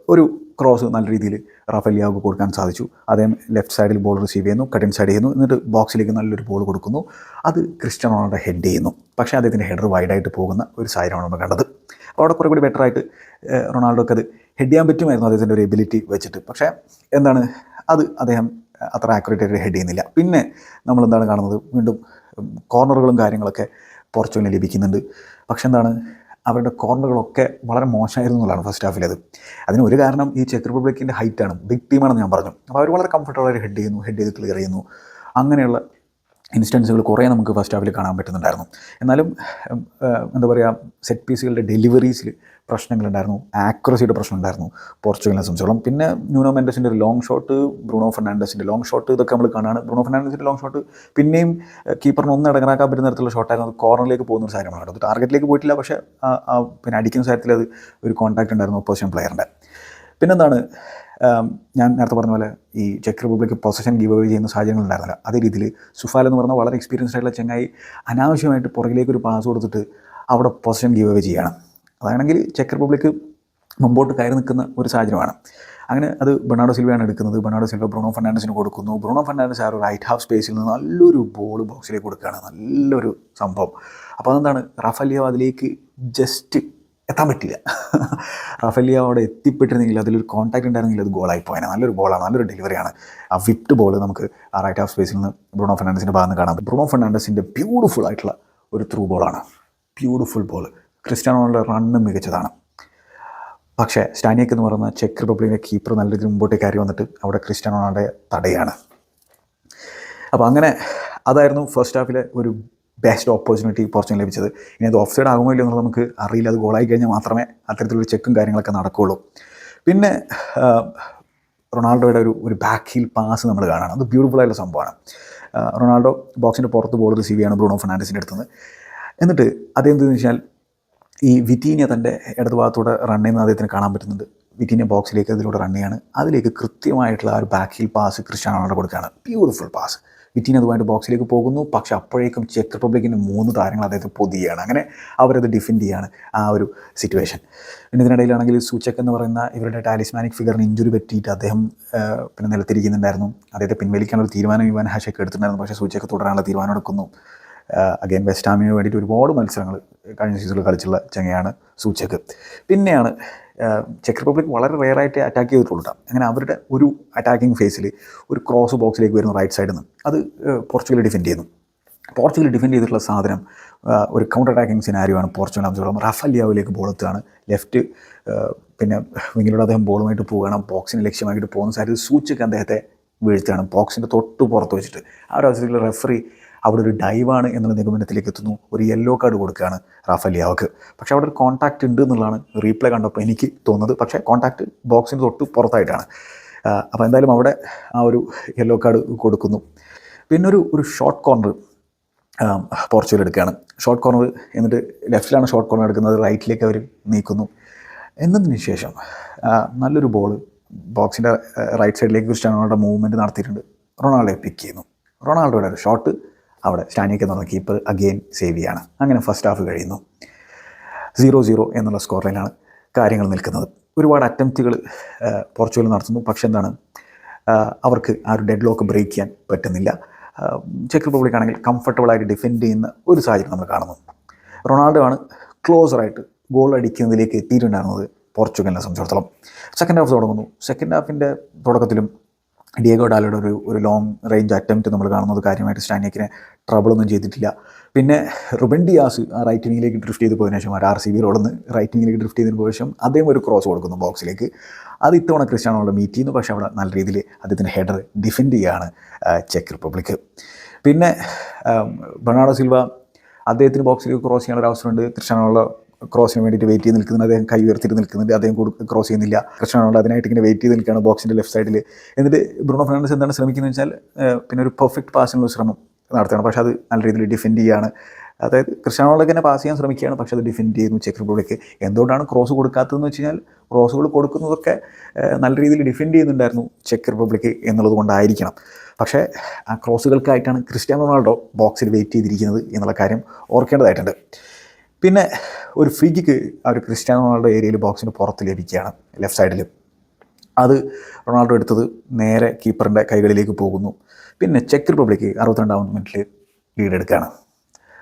ഒരു ക്രോസ് നല്ല രീതിയിൽ റാഫലിയാവുക്ക് കൊടുക്കാൻ സാധിച്ചു. അദ്ദേഹം ലെഫ്റ്റ് സൈഡിൽ ബോൾ റിസീവ് ചെയ്യുന്നു കട്ടിൻ സൈഡ് ചെയ്യുന്നു എന്നിട്ട് ബോക്സിലേക്ക് നല്ലൊരു ബോൾ കൊടുക്കുന്നു. അത് ക്രിസ്റ്റ്യൻ റൊണാൾഡോ ഹെഡ് ചെയ്യുന്നു. പക്ഷേ അദ്ദേഹത്തിന്റെ ഹെഡർ വൈഡായിട്ട് പോകുന്ന ഒരു സാഹചര്യമാണ് നമ്മൾ കണ്ടത്. അപ്പോൾ അവിടെ കുറേ കൂടി ബെറ്റർ ആയിട്ട് റൊണാൾഡോക്ക് അത് ഹെഡ് ചെയ്യാൻ പറ്റുമായിരുന്നു അദ്ദേഹത്തിന്റെ ഒരു എബിലിറ്റി വെച്ചിട്ട്. പക്ഷേ എന്താണ് അത് അദ്ദേഹം അത്ര ആക്യുറേറ്റ് ആയിട്ട് ഹെഡ് ചെയ്യുന്നില്ല. പിന്നെ നമ്മൾ എന്താണ് കാണുന്നത്? വീണ്ടും കോർണറുകളും കാര്യങ്ങളൊക്കെ പോർച്ചുഗലിന് ലഭിക്കുന്നുണ്ട്. പക്ഷെ എന്താണ് അവരുടെ കോർണറുകളൊക്കെ വളരെ മോശമായിരുന്നു എന്നുള്ളതാണ് ഫസ്റ്റ് ഹാഫിലത് അതിന് ഒരു കാരണം ഈ ചെക്ക് റിപ്പബ്ലിക്കിന്റെ ഹൈറ്റാണ് ബിഗ് ടീമാണെന്ന് ഞാൻ പറഞ്ഞു. അപ്പോൾ അവർ വളരെ കംഫർട്ടബിളായിട്ട് ഹെഡ് ചെയ്യുന്നു ഹെഡ് ചെയ്ത് ക്ലിയർ ചെയ്യുന്നു. അങ്ങനെയുള്ള ഇൻസ്റ്റൻസുകൾ കുറേ നമുക്ക് ഫസ്റ്റ് ഹാഫിൽ കാണാൻ പറ്റുന്നുണ്ടായിരുന്നു. എന്നാലും എന്താ പറയുക സെറ്റ് പീസുകളുടെ ഡെലിവറീസിൽ പ്രശ്നങ്ങളുണ്ടായിരുന്നു. ആക്യുറസിയുടെ പ്രശ്നം ഉണ്ടായിരുന്നു പോർച്ചുഗലിനെ സംബന്ധിച്ചോളം. പിന്നെ ന്യൂനോ മെൻഡസിന്റെ ഒരു ലോങ് ഷോട്ട് ബ്രൂണോ ഫെർണാണ്ടസിന്റെ ലോങ് ഷോട്ട് ഇതൊക്കെ നമ്മൾ കാണാണ്. ബ്രൂണോ ഫെർണാണ്ടസിന്റെ ലോങ് ഷോട്ട് പിന്നെയും കീപ്പറിന് ഒന്ന് ഇടങ്ങാക്കാൻ പറ്റുന്ന തരത്തിലുള്ള ഷോട്ടായിരുന്നു അത് കോർണറിലേക്ക് പോകുന്ന ഒരു സാധനമാണ്. അത് ടാർഗറ്റിലേക്ക് പോയിട്ടില്ല. പക്ഷേ പിന്നെ അടിക്കുന്ന കാര്യത്തിൽ അത് ഒരു കോൺടാക്റ്റ് ഉണ്ടായിരുന്നു ഓപ്പോസിഷൻ പ്ലെയറിന്റെ പിന്നെന്താണ് ഞാൻ നേരത്തെ പറഞ്ഞ പോലെ ഈ ചെക്ക് റിപ്പബ്ലിക് പൊസഷൻ ഗീവ് അവേ ചെയ്യുന്ന സാഹചര്യങ്ങൾ ഉണ്ടായിരുന്നില്ല. അതേ രീതിയിൽ സുഫാൽ എന്ന് പറഞ്ഞ വളരെ എക്സ്പീരിയൻസ്ഡ് ആയിട്ടുള്ള ചെങ്ങായി അനാവശ്യമായിട്ട് പുറകിലേക്ക് ഒരു പാസ് കൊടുത്തിട്ട് അവിടെ പൊസഷൻ ഗീവ് അവേ ചെയ്യണം അതാണെങ്കിൽ ചെക്ക് റിപ്പബ്ലിക് മുമ്പോട്ട് കയറി നിൽക്കുന്ന ഒരു സാഹചര്യമാണ്. അങ്ങനെ അത് ബെർണാഡോ സിൽവയാണ് എടുക്കുന്നത്. ബെർണാഡോ സിൽവ ബ്രൂണോ ഫെർണാണ്ടസിന് കൊടുക്കുന്നു. ബ്രൂണോ ഫെർണാണ്ടസ് ആ ഒരു റൈറ്റ് ഹാഫ് സ്പേസിൽ നിന്ന് നല്ലൊരു ബോൾ ബോക്സിലേക്ക് കൊടുക്കുകയാണ്. നല്ലൊരു സംഭവം. അപ്പോൾ അതെന്താണ്? റഫലിയോ അതിലേക്ക് ജസ്റ്റ് എത്താൻ പറ്റില്ല റാഫലിയ അവിടെ എത്തിപ്പെട്ടിരുന്നെങ്കിൽ അതിലൊരു കോൺടാക്ട് ഉണ്ടായിരുന്നെങ്കിൽ അത് ഗോളായി പോയാണ് നല്ലൊരു ബോളാണ് നല്ലൊരു ഡെലിവറിയാണ് ആ വിപ്റ്റ് ബോൾ നമുക്ക് ആ റൈറ്റ് ഹാഫ് സ്പേസിൽ നിന്ന് ബ്രൂണോ ഫെർണാണ്ടസിന്റെ നിന്ന് കാണാം. ബ്രൂണോ ഫെർണാണ്ടസിന്റെ ബ്യൂട്ടിഫുൾ ആയിട്ടുള്ള ഒരു through ബോളാണ് beautiful ball Cristiano Ronaldo run മികച്ചതാണ്. പക്ഷേ സ്റ്റാനിയക്ക് എന്ന് പറയുന്ന ചെക്ക് റിപ്പബ്ലിക്കിന്റെ കീപ്പർ നല്ല രീതിയിൽ മുമ്പോട്ട് കയറി വന്നിട്ട് അവിടെ ക്രിസ്ത്യാനോ തടയാണ്. അപ്പോൾ അങ്ങനെ അതായിരുന്നു ഫസ്റ്റ് ഹാഫിലെ ഒരു ബെസ്റ്റ് ഓപ്പർച്യൂണിറ്റി പോർച്ചുഗൽ ലഭിച്ചത്. ഇനി അത് ഓഫ് സൈഡ് ആകുമോ ഇല്ലയോ എന്നുള്ളത് നമുക്ക് അറിയില്ല. അത് ഗോളായി കഴിഞ്ഞാൽ മാത്രമേ അത്തരത്തിലുള്ള ചെക്കും കാര്യങ്ങളൊക്കെ നടക്കുകയുള്ളൂ പിന്നെ റൊണാൾഡോയുടെ ഒരു ഒരു ബാക്ക് ഹീൽ പാസ് നമ്മൾ കാണാണ്. അത് ബ്യൂട്ടിഫുൾ ആയിട്ടുള്ള സംഭവമാണ്. റൊണാൾഡോ ബോക്സിന്റെ പുറത്ത് ബോൾ റിസീവ് ചെയ്യാണ് ബ്രൂണോ ഫെർണാണ്ടസിന്റെ അടുത്ത് നിന്ന് എന്നിട്ട് അതെന്തെന്ന് വെച്ചാൽ ഈ വിറ്റീനിയ തന്റെ ഇടതുഭാഗത്തൂടെ റൺ ചെയ്യുന്നത് അദ്ദേഹത്തിന് കാണാൻ പറ്റുന്നുണ്ട്. വിറ്റീനിയ ബോക്സിലേക്ക് അതിലൂടെ റൺ ചെയ്യാണ്. അതിലേക്ക് കൃത്യമായിട്ടുള്ള ആ ഒരു back heel pass Cristiano Ronaldo കൊടുക്കുകയാണ്. ബ്യൂട്ടിഫുൾ പാസ് വിറ്റീന അതുമായിട്ട് ബോക്സിലേക്ക് പോകുന്നു. പക്ഷേ അപ്പോഴേക്കും ചെക്ക് റിപ്പബ്ലിക്കിന്റെ മൂന്ന് താരങ്ങൾ അദ്ദേഹത്തെ പൊതിയാണ്. അങ്ങനെ അവരത് ഡിഫെൻഡ് ചെയ്യാണ് ആ ഒരു സിറ്റുവേഷൻ പിന്നെ ഇതിനിടയിലാണെങ്കിൽ സൂചക് എന്ന് പറയുന്ന ഇവരുടെ ടാലിസ്മാനിക് ഫിഗറിന് ഇഞ്ചുറി പറ്റിയിട്ട് അദ്ദേഹം പിന്നെ നിലത്തിരിക്കുന്നുണ്ടായിരുന്നു. അദ്ദേഹത്തെ പിൻവലിക്കാനുള്ള തീരുമാനം ഇവാൻ ഹാഷൊക്കെ എടുത്തിട്ടുണ്ടായിരുന്നു. പക്ഷേ സൂചക് തുടരാനുള്ള തീരുമാനം എടുക്കുന്നു. അഗെയിൻ വെസ്റ്റ് ഹാമിന് വേണ്ടിയിട്ട് ഒരുപാട് മത്സരങ്ങൾ കഴിഞ്ഞ സീസണിൽ കളിച്ചുള്ള ചങ്ങയാണ് സൂചക്. പിന്നെയാണ് ചെക്ക് റിപ്പബ്ലിക് വളരെ റെയറായിട്ട് അറ്റാക്ക് ചെയ്തിട്ടുള്ളൂ ട്ടോ. അങ്ങനെ അവരുടെ ഒരു അറ്റാക്കിംഗ് ഫേസിൽ ഒരു ക്രോസ് ബോക്സിലേക്ക് വരുന്നു റൈറ്റ് സൈഡിൽ നിന്ന് അത് പോർച്ചുഗൽ ഡിഫെൻഡ് ചെയ്യുന്നു. പോർച്ചുഗൽ ഡിഫെൻഡ് ചെയ്തിട്ടുള്ള സാധനം ഒരു കൗണ്ടർ അറ്റാക്കിംഗ് സിനാരിയാണ് പോർച്ചുഗൽ സംബന്ധിച്ചോളം റഫലിയാവിലേക്ക് ബോൾ എത്തുകയാണ്. ലെഫ്റ്റ് പിന്നെ വിങ്ങിലൂടെ അദ്ദേഹം ബോളുമായിട്ട് പോവുകയാണ്. ബോക്സിന് ലക്ഷ്യമായിട്ട് പോകുന്ന സാഹചര്യത്തിൽ സൂച്ചക്ക് അദ്ദേഹത്തെ വീഴ്ത്തുകയാണ്. ബോക്സിന്റെ തൊട്ട് പുറത്ത് വെച്ചിട്ട്. ആ ഒരു അവസരത്തിൽ റെഫറി അവിടെ ഒരു ഡൈവാണ് എന്നുള്ള നിഗമനത്തിലേക്ക് എത്തുന്നു. ഒരു യെല്ലോ കാർഡ് കൊടുക്കുകയാണ് റാഫലിയാവക്ക് പക്ഷെ അവിടെ ഒരു കോൺടാക്റ്റ് ഉണ്ട് എന്നുള്ളതാണ് റീപ്ലേ കണ്ടപ്പോൾ എനിക്ക് തോന്നുന്നത്. പക്ഷേ കോൺടാക്റ്റ് ബോക്സിന് തൊട്ട് പുറത്തായിട്ടാണ്. അപ്പോൾ എന്തായാലും അവിടെ ആ ഒരു യെല്ലോ കാർഡ് കൊടുക്കുന്നു. പിന്നെ ഒരു ഒരു ഷോർട്ട് കോർണർ പോർച്ചുഗൽ എടുക്കുകയാണ്. ഷോർട്ട് കോർണർ എന്നിട്ട് ലെഫ്റ്റിലാണ് ഷോർട്ട് കോർണർ എടുക്കുന്നത്. റൈറ്റിലേക്ക് അവർ നീക്കുന്നു. എന്നതിന് ശേഷം നല്ലൊരു ബോൾ ബോക്സിന്റെ റൈറ്റ് സൈഡിലേക്ക് ക്രിസ്ത്യാനോയുടെ മൂവ്മെന്റ് നടത്തിയിട്ടുണ്ട്. റൊണാൾഡോയെ പിക്ക് ചെയ്യുന്നു. റൊണാൾഡോയുടെ ഒരു ഷോട്ട് അവിടെ സ്റ്റാനിക്ക് എന്ന് പറഞ്ഞ കീപ്പർ അഗെയിൻ സേവ് ചെയ്യാണ്. അങ്ങനെ ഫസ്റ്റ് ഹാഫ് കഴിയുന്നു. സീറോ സീറോ എന്നുള്ള സ്കോർ ലൈനാണ് കാര്യങ്ങൾ നിൽക്കുന്നത്. ഒരുപാട് അറ്റംപ്റ്റുകൾ പോർച്ചുഗൽ നടത്തുന്നു. പക്ഷെ എന്താണ് അവർക്ക് ആ ഒരു ഡെഡ് ലോക്ക് ബ്രേക്ക് ചെയ്യാൻ പറ്റുന്നില്ല. ചെക്ക് റിപ്പബ്ലിക് ആണെങ്കിൽ കംഫർട്ടബിളായിട്ട് ഡിഫെൻഡ് ചെയ്യുന്ന ഒരു സാഹചര്യം നമ്മൾ കാണുന്നു. റൊണാൾഡോ ആണ് ക്ലോസറായിട്ട് ഗോൾ അടിക്കുന്നതിലേക്ക് എത്തിയിട്ടുണ്ടായിരുന്നത് പോർച്ചുഗലിനെ സംബന്ധിച്ചിടത്തോളം. സെക്കൻഡ് ഹാഫ് തുടങ്ങുന്നു. സെക്കൻഡ് ഹാഫിന്റെ തുടക്കത്തിലും ഡിയേഗോ ഡാലയുടെ ഒരു ഒരു ലോങ് റേഞ്ച് അറ്റംപ്റ്റ് നമ്മൾ കാണുന്നത് കാര്യമായിട്ട് സ്റ്റാനിയക്കിനെ ട്രബിളൊന്നും ചെയ്തിട്ടില്ല. പിന്നെ റുബൻ ഡിയാസ് ആ റൈറ്റ് വിങ്ങിലേക്ക് ഡ്രിഫ്റ്റ് ചെയ്ത് പോയതിനു ശേഷം ആർ സി ബി റോളിൽ റൈറ്റ് വിങ്ങിലേക്ക് ഡ്രിഫ്റ്റ് ചെയ്തതിന് ശേഷം അദ്ദേഹം ഒരു ക്രോസ് കൊടുക്കുന്നു ബോക്സിലേക്ക് അത് ഇത്തവണ ക്രിസ്ത്യാനോ റൊണാൾഡോ മീറ്റ് ചെയ്യുന്നു. പക്ഷേ അവിടെ നല്ല രീതിയിൽ അദ്ദേഹത്തിന്റെ ഹെഡർ ഡിഫെൻഡ് ചെയ്യുകയാണ് ചെക്ക് റിപ്പബ്ലിക് പിന്നെ ബെർണാഡോ സിൽവ അദ്ദേഹത്തിന് ബോക്സിലേക്ക് ക്രോസ് ചെയ്യാനുള്ള ഒരു അവസരമുണ്ട്. ക്രിസ്ത്യാനോ റൊണാൾഡോ ക്രോസിന് വേണ്ടിയിട്ട് വെയിറ്റ് ചെയ്ത് നിൽക്കുന്നുണ്ട്. അദ്ദേഹം കൈ ഉയർത്തിട്ട് നിൽക്കുന്നുണ്ട്. അദ്ദേഹം ക്രോസ് ചെയ്യുന്നില്ല. ക്രിസ്റ്റ്യാനോ റൊണാൾഡോ അതിനായിട്ട് ഇങ്ങനെ വെയിറ്റ് ചെയ്ത് നിൽക്കുകയാണ് ബോക്സിന്റെ ലെഫ്റ്റ് സൈഡിൽ എന്നിട്ട് ബ്രൂണോ ഫെർണാണ്ടസ് എന്താണ് ശ്രമിക്കുന്നത് വെച്ചാൽ പിന്നെ ഒരു പെർഫെക്റ്റ് പാസിനുള്ള ശ്രമം നടത്തുകയാണ്. പക്ഷേ അത് നല്ല രീതിയിൽ ഡിഫെൻഡ് ചെയ്യുകയാണ് അതായത് ക്രിസ്ത്യാനോ റൊണാൾഡോ തന്നെ പാസ് ചെയ്യാൻ ശ്രമിക്കുകയാണ്. പക്ഷേ അത് ഡിഫെൻഡ് ചെയ്യുന്നു ചെക്ക് റിപ്പബ്ലിക്ക് എന്തുകൊണ്ടാണ് ക്രോസ് കൊടുക്കാത്തതെന്ന് വെച്ച് കഴിഞ്ഞാൽ ക്രോസുകൾ കൊടുക്കുന്നതൊക്കെ നല്ല രീതിയിൽ ഡിഫെൻഡ് ചെയ്യുന്നുണ്ടായിരുന്നു ചെക്ക് റിപ്പബ്ലിക്ക് എന്നുള്ളത് കൊണ്ടായിരിക്കണം. പക്ഷേ ആ ക്രോസുകൾക്കായിട്ടാണ് ക്രിസ്ത്യാനോ റൊണാൾഡോ ബോക്സിൽ വെയിറ്റ് ചെയ്തിരിക്കുന്നത് എന്നുള്ള കാര്യം ഓർക്കേണ്ടതായിട്ടുണ്ട്. പിന്നെ ഒരു ഫ്രീ കിക്ക് അവർ ക്രിസ്ത്യാനോ റൊണാൾഡോ ഏരിയയിൽ ബോക്സിന് പുറത്ത് ലഭിക്കുകയാണ് ലെഫ്റ്റ് സൈഡിൽ അത് റൊണാൾഡോ എടുത്തത് നേരെ കീപ്പറിന്റെ കൈകളിലേക്ക് പോകുന്നു. പിന്നെ ചെക്ക് റിപ്പബ്ലിക്ക് അറുപത്തിരണ്ടാമത് മിനിറ്റിൽ ലീഡ് എടുക്കുകയാണ്.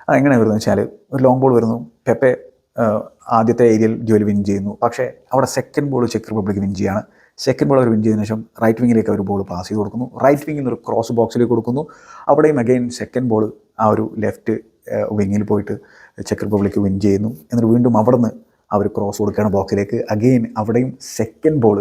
അതെങ്ങനെ വരുന്നത് വെച്ചാൽ ഒരു ലോങ് ബോൾ വരുന്നു പെപ്പെ ആദ്യത്തെ ഏരിയയിൽ ജോലി വിൻ ചെയ്യുന്നു. പക്ഷേ അവിടെ സെക്കൻഡ് ബോൾ ചെക്ക് റിപ്പബ്ലിക്ക് വിൻ ചെയ്യാണ് സെക്കൻഡ് ബോൾ അവർ വിൻ ചെയ്തതിനു ശേഷം റൈറ്റ് വിങ്ങിലേക്ക് അവർ ബോൾ പാസ് ചെയ്ത് കൊടുക്കുന്നു. റൈറ്റ് വിങ്ങിൽ നിന്ന് ഒരു ക്രോസ് ബോക്സിലേക്ക് കൊടുക്കുന്നു. അവിടെയും അഗൈൻ സെക്കൻഡ് ബോൾ ആ ഒരു ലെഫ്റ്റ് വിങ്ങിൽ പോയിട്ട് ചെക്ക് റിപ്പബ്ലിക്ക് വിൻ ചെയ്യുന്നു. എന്നിട്ട് വീണ്ടും അവിടെ നിന്ന് അവർ ക്രോസ് കൊടുക്കുകയാണ് ബോക്സിലേക്ക് അഗെയിൻ അവിടെയും സെക്കൻഡ് ബോൾ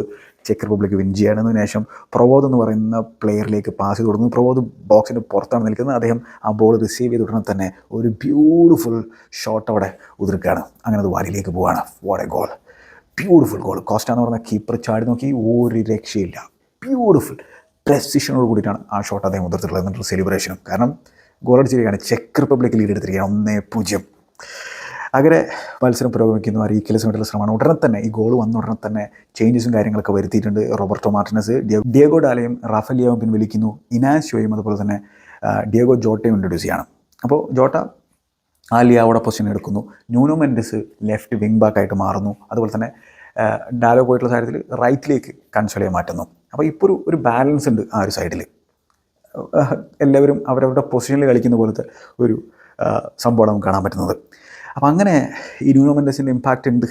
ചെക്ക് റിപ്പബ്ലിക് വിൻ ചെയ്യുകയാണെന്നതിന് ശേഷം പ്രബോധ് എന്ന് പറയുന്ന പ്ലെയറിലേക്ക് പാസ് ചെയ്ത് കൊടുക്കുന്നു. പ്രബോധ് ബോക്സിന്റെ പുറത്താണ് നിൽക്കുന്നത്. അദ്ദേഹം ആ ബോൾ റിസീവ് ചെയ്ത് ഉടനെ തന്നെ ഒരു ബ്യൂട്ടിഫുൾ ഷോട്ട് അവിടെ ഉതിർക്കുകയാണ്. അങ്ങനെ അത് വാലിലേക്ക് പോവുകയാണ് what a goal beautiful goal കോസ്റ്റാന്ന് പറയുന്ന കീപ്പർ ചാടി നോക്കി ഒരു രക്ഷയില്ല. ബ്യൂട്ടിഫുൾ പ്രസിഷനോട് കൂടിയിട്ടാണ് ആ ഷോട്ട് അദ്ദേഹം ഉതിർത്തിട്ടുള്ളത് എന്നിട്ട് സെലിബ്രേഷനും കാരണം ഗോൾ അടിച്ചിരിക്കുകയാണ്. ചെക്ക് റിപ്പബ്ലിക് ലീഡ് എടുത്തിരിക്കുകയാണ്. ഒന്നേ പൂജ്യം. അങ്ങനെ മത്സരം പുരോഗമിക്കുന്നു ആ റീക്കലസ് വേണ്ടിയുള്ള ശ്രമമാണ്. ഉടനെ തന്നെ ഈ ഗോൾ വന്ന ഉടനെ തന്നെ ചേഞ്ചസും കാര്യങ്ങളൊക്കെ വരുത്തിയിട്ടുണ്ട്. റോബർട്ടോ മാർട്ടിനസ് ഡിയോ ഡിയേഗോ ഡാലയും റാഫലിയാവും പിൻവലിക്കുന്നു. ഇനാശോയും അതുപോലെ തന്നെ ഡിയേഗോ ജോട്ടയും ഇൻട്രൊഡ്യൂസ് ചെയ്യണം. അപ്പോൾ ജോട്ട ആ ലിയാവോടെ പൊസിഷൻ എടുക്കുന്നു. Nuno Mendes left wing back ആയിട്ട് മാറുന്നു. അതുപോലെ തന്നെ ഡാലോ പോയിട്ടുള്ള സാഹചര്യത്തിൽ റൈറ്റിലേക്ക് കൺസോളിയെ മാറ്റുന്നു. അപ്പോൾ ഇപ്പോൾ ഒരു ഒരു ബാലൻസ് ഉണ്ട് ആ ഒരു സൈഡിൽ എല്ലാവരും അവരവരുടെ പൊസിഷനിൽ കളിക്കുന്ന പോലത്തെ ഒരു സംഭവം സംഭവമാണ് നമുക്ക് കാണാൻ പറ്റുന്നത്. അപ്പോൾ അങ്ങനെ ഈ ന്യൂനോ മെൻഡസിന്റെ ഇമ്പാക്റ്റ് ഉണ്ട്.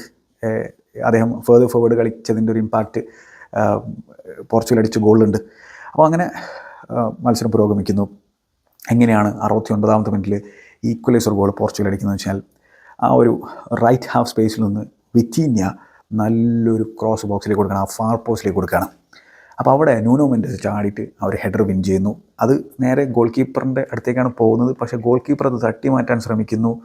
അദ്ദേഹം ഫേർദർ ഫോർവേഡ് കളിച്ചതിന്റെ ഒരു ഇമ്പാക്റ്റ് പോർച്ചുഗൽ അടിച്ച ഗോളുണ്ട്. അപ്പോൾ അങ്ങനെ മത്സരം പുരോഗമിക്കുന്നു. എങ്ങനെയാണ് അറുപത്തി ഒൻപതാമത്തെ മിനിറ്റിൽ ഈക്വലൈസർ ഗോൾ പോർച്ചുഗൽ അടിക്കുന്നത് വെച്ചാൽ ആ ഒരു റൈറ്റ് ഹാഫ് സ്പേസിൽ നിന്ന് വിറ്റീന്യ നല്ലൊരു ക്രോസ് ബോക്സിലേക്ക് കൊടുക്കണം ആ ഫാർ പോസ്റ്റിലേക്ക് കൊടുക്കുകയാണ്. അപ്പോൾ അവിടെ ന്യൂനോ മെൻഡസ് ചാടിയിട്ട് അവർ ഹെഡർ വിൻ ചെയ്യുന്നു. അത് നേരെ ഗോൾ കീപ്പറിന്റെ അടുത്തേക്കാണ് പോകുന്നത്. പക്ഷേ ഗോൾ കീപ്പർ അത് തട്ടി മാറ്റാൻ ശ്രമിക്കുന്നു.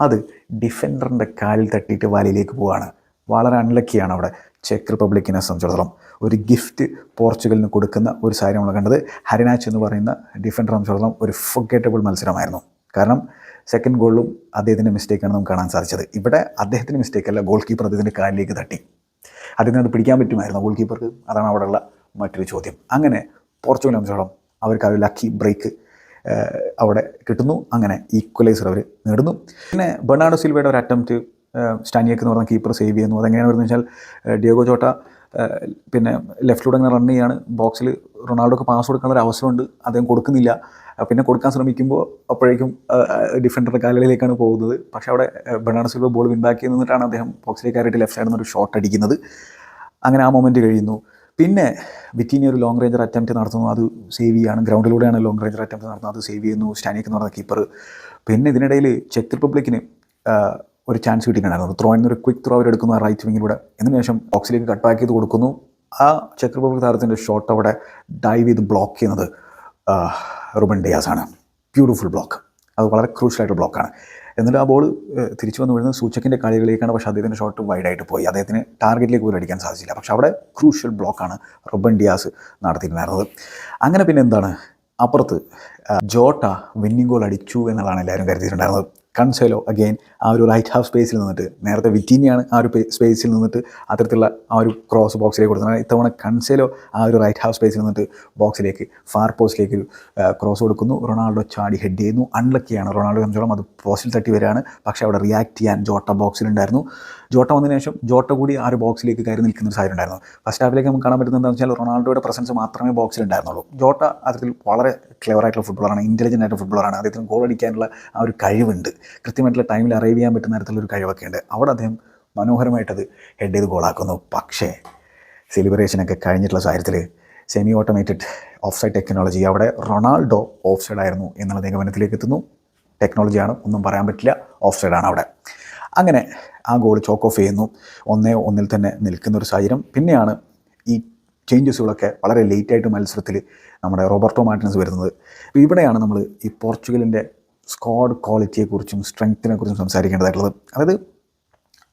അത് ഡിഫൻഡറിന്റെ കാലിൽ തട്ടിയിട്ട് വലയിലേക്ക് പോവുകയാണ്. വളരെ അൺലക്കിയാണ് അവിടെ ചെക്ക് റിപ്പബ്ലിക്കിനെ സംബന്ധിച്ചിടത്തോളം. ഒരു ഗിഫ്റ്റ് പോർച്ചുഗലിന് കൊടുക്കുന്ന ഒരു സാഹചര്യം നമ്മൾ കണ്ടത്. ഹരിനാച്ച് എന്ന് പറയുന്ന ഡിഫൻഡറെ സംബന്ധിച്ചിടത്തോളം ഒരു ഫൊഗേറ്റബിൾ മത്സരമായിരുന്നു. കാരണം സെക്കൻഡ് ഗോളും അദ്ദേഹത്തിന്റെ മിസ്റ്റേക്കാണ് നമുക്ക് കാണാൻ സാധിച്ചത്. ഇവിടെ അദ്ദേഹത്തിന്റെ മിസ്റ്റേക്ക് അല്ല ഗോൾ കീപ്പർ അദ്ദേഹത്തിന്റെ കാലിലേക്ക് തട്ടി. അദ്ദേഹത്തിന് അത് പിടിക്കാൻ പറ്റുമായിരുന്നു. ഗോൾ കീപ്പർക്ക് അതാണ് അവിടെയുള്ള മറ്റൊരു ചോദ്യം. അങ്ങനെ പോർച്ചുഗലിനെ സംബന്ധിച്ചോളം അവർക്ക് ആ ലക്കി ബ്രേക്ക് അവിടെ കിട്ടുന്നു. അങ്ങനെ ഈക്വലൈസർ അവർ നേടുന്നു. പിന്നെ ബെർണാഡോ സിൽവയുടെ ഒരു അറ്റംപ്റ്റ് സ്റ്റാനിയക്ക് എന്ന് പറഞ്ഞ കീപ്പർ സേവ് ചെയ്യുന്നു. അതെങ്ങനെയാണ് വരുന്നത് വെച്ചാൽ ഡിയോഗോ ചോട്ട പിന്നെ ലെഫ്റ്റിലൂടെ അങ്ങനെ റൺ ചെയ്യാണ്. ബോക്സിൽ റൊണാൾഡോക്ക് പാസ് കൊടുക്കാനുള്ള ഒരു അവസരമുണ്ട്. അദ്ദേഹം കൊടുക്കുന്നില്ല. പിന്നെ കൊടുക്കാൻ ശ്രമിക്കുമ്പോൾ അപ്പോഴേക്കും ഡിഫൻഡറുടെ കാലുകളിലേക്കാണ് പോകുന്നത്. പക്ഷേ അവിടെ ബെർണാഡ് സിൽവ ബോൾ വിൻബാക്കി നിന്നിട്ടാണ് അദ്ദേഹം ബോക്സിലേക്ക് കയറിയിട്ട് ലെഫ്റ്റ് സൈഡിൽ നിന്ന് ഒരു ഷോട്ട് അടിക്കുന്നത്. അങ്ങനെ ആ മൊമെന്റ് കഴിയുന്നു. പിന്നെ വിറ്റീനി ഒരു ലോങ് റേഞ്ചർ അറ്റംപ്റ്റ് നടത്തുന്നു. അത് സേവ് ചെയ്യാണ്. ഗ്രൗണ്ടിലൂടെയാണ് ലോങ് റേഞ്ചർ അറ്റംപ്റ്റ് നടത്തുന്നത്. അത് സേവ് ചെയ്യുന്നു. സ്റ്റാനിക്ക് എന്ന് പറഞ്ഞ കീപ്പർ പിന്നെ ഇതിനിടയിൽ ചെക്ക് റിപ്പബ്ലിക്കിന് ഒരു ചാൻസ് കിട്ടിയിട്ടുണ്ടായിരുന്നു. ത്രോ എന്നൊരു ക്വിക്ക് ത്രോ അവർ എടുക്കുന്നു ആ റൈറ്റ് വിങ്ങിലൂടെ എന്നതിന് ബോക്സിലേക്ക് കട്ട് ബാക്ക് ചെയ്ത് കൊടുക്കുന്നു. ആ ചെക്ക് റിപ്പബ്ലിക് താരത്തിന്റെ ഷോട്ട് അവിടെ ഡൈവ് ചെയ്ത് ബ്ലോക്ക് ചെയ്യുന്നത്. റുബൻ ഡിയാസാണ്. ബ്യൂട്ടിഫുൾ ബ്ലോക്ക് അത് വളരെ ക്രൂഷ്യലായിട്ട് ബ്ലോക്കാണ് എന്നിട്ട് ആ ബോൾ തിരിച്ചു വന്ന് വീഴുന്നത് സൂചക്കിന്റെ കളികളിലേക്കാണ് പക്ഷേ അദ്ദേഹത്തിന്റെ ഷോട്ട് വൈഡായിട്ട് പോയി. അദ്ദേഹത്തിന് ടാർഗറ്റിലേക്ക് പോലും അടിക്കാൻ സാധിച്ചില്ല. പക്ഷേ അവിടെ ക്രൂഷ്യൽ ബ്ലോക്കാണ് റുബൻ ഡിയാസ് നടത്തിയിട്ടുണ്ടായിരുന്നത് അങ്ങനെ പിന്നെ എന്താണ്? അപ്പുറത്ത് ജോട്ട വിന്നിംഗ് ഗോൾ അടിച്ചു എന്നുള്ളതാണ് എല്ലാവരും കരുതിയിട്ടുണ്ടായിരുന്നത്. കൺസെലോ അഗെയിൻ ആ ഒരു റൈറ്റ് ഹാഫ് സ്പേസിൽ നിന്നിട്ട് നേരത്തെ വിറ്റീനിയാണ് ആ ഒരു സ്പേസിൽ നിന്നിട്ട് അത്തരത്തിലുള്ള ആ ഒരു ക്രോസ് ബോക്സിലേക്ക് കൊടുത്തത്. ഇത്തവണ കൺസേലോ ആ ഒരു റൈറ്റ് ഹാഫ് സ്പേസിൽ നിന്നിട്ട് ബോക്സിലേക്ക് ഫാർ പോസ്റ്റിലേക്ക് ഒരു ക്രോസ് കൊടുക്കുന്നു. റൊണാൾഡോ ചാടി ഹെഡ് ചെയ്യുന്നു. അൺലക്കിയാണ് റൊണാൾഡോ സംബന്ധിച്ചോളം. അത് പോസ്റ്റിൽ തട്ടി വരികയാണ്. പക്ഷേ അവിടെ റിയാക്ട് ചെയ്യാൻ ജോട്ട ബോക്സിലുണ്ടായിരുന്നു ജോട്ട വന്നതിന് ശേഷം ജോട്ട കൂടി ആ ഒരു ബോക്സിലേക്ക് കയറി നിൽക്കുന്ന ഒരു സാഹചര്യം ഉണ്ടായിരുന്നു. ഫസ്റ്റ് ഹാഫിലേക്ക് നമുക്ക് കാണാൻ പറ്റുന്നത് എന്താണെന്ന് വെച്ചാൽ റൊണാൾഡോയുടെ പ്രസൻസ് മാത്രമേ ബോക്സിൽ ഉണ്ടായിരുന്നുള്ളൂ. ജോട്ട അതിൽ വളരെ ക്ലെവർ ആയിട്ടുള്ള ഫുട്ബോളാണ് ഇന്റലിജന്റ് ആയിട്ടുള്ള ഫുട്ബോളാണ് അദ്ദേഹത്തിന് ഗോൾ അടിക്കാനുള്ള ആ ഒരു കഴിവുണ്ട്. കൃത്യമായിട്ടുള്ള ടൈമിൽ അറൈവ് ചെയ്യാൻ പറ്റുന്ന തരത്തിലുള്ള ഒരു കഴിവൊക്കെ ഉണ്ട്. അവിടെ അദ്ദേഹം മനോഹരമായിട്ടത് ഹെഡ് ചെയ്ത് ഗോളാക്കുന്നു പക്ഷേ സെലിബ്രേഷനൊക്കെ കഴിഞ്ഞിട്ടുള്ള സാഹചര്യത്തിൽ semi automated offside technology അവിടെ റൊണാൾഡോ ഓഫ് സൈഡ് ആയിരുന്നു എന്നുള്ള നിഗമനത്തിലേക്ക് എത്തുന്നു. ടെക്നോളജിയാണ് ഒന്നും പറയാൻ പറ്റില്ല ഓഫ് സൈഡാണ് അവിടെ. അങ്ങനെ ആ ഗോൾ ചോക്ക് ഓഫ് ചെയ്യുന്നു. ഒന്നേ ഒന്നിൽ തന്നെ നിൽക്കുന്ന ഒരു സാഹചര്യം. പിന്നെയാണ് ഈ ചേഞ്ചസുകളൊക്കെ വളരെ ലേറ്റായിട്ട് മത്സരത്തിൽ നമ്മുടെ റോബർട്ടോ മാർട്ടിനസ് വരുന്നത്. ഇവിടെയാണ് നമ്മൾ ഈ പോർച്ചുഗലിന്റെ സ്ക്വാഡ് ക്വാളിറ്റിയെക്കുറിച്ചും സ്ട്രെങ്ത്തിനെക്കുറിച്ചും സംസാരിക്കേണ്ടതായിട്ടുള്ളത്. അതായത്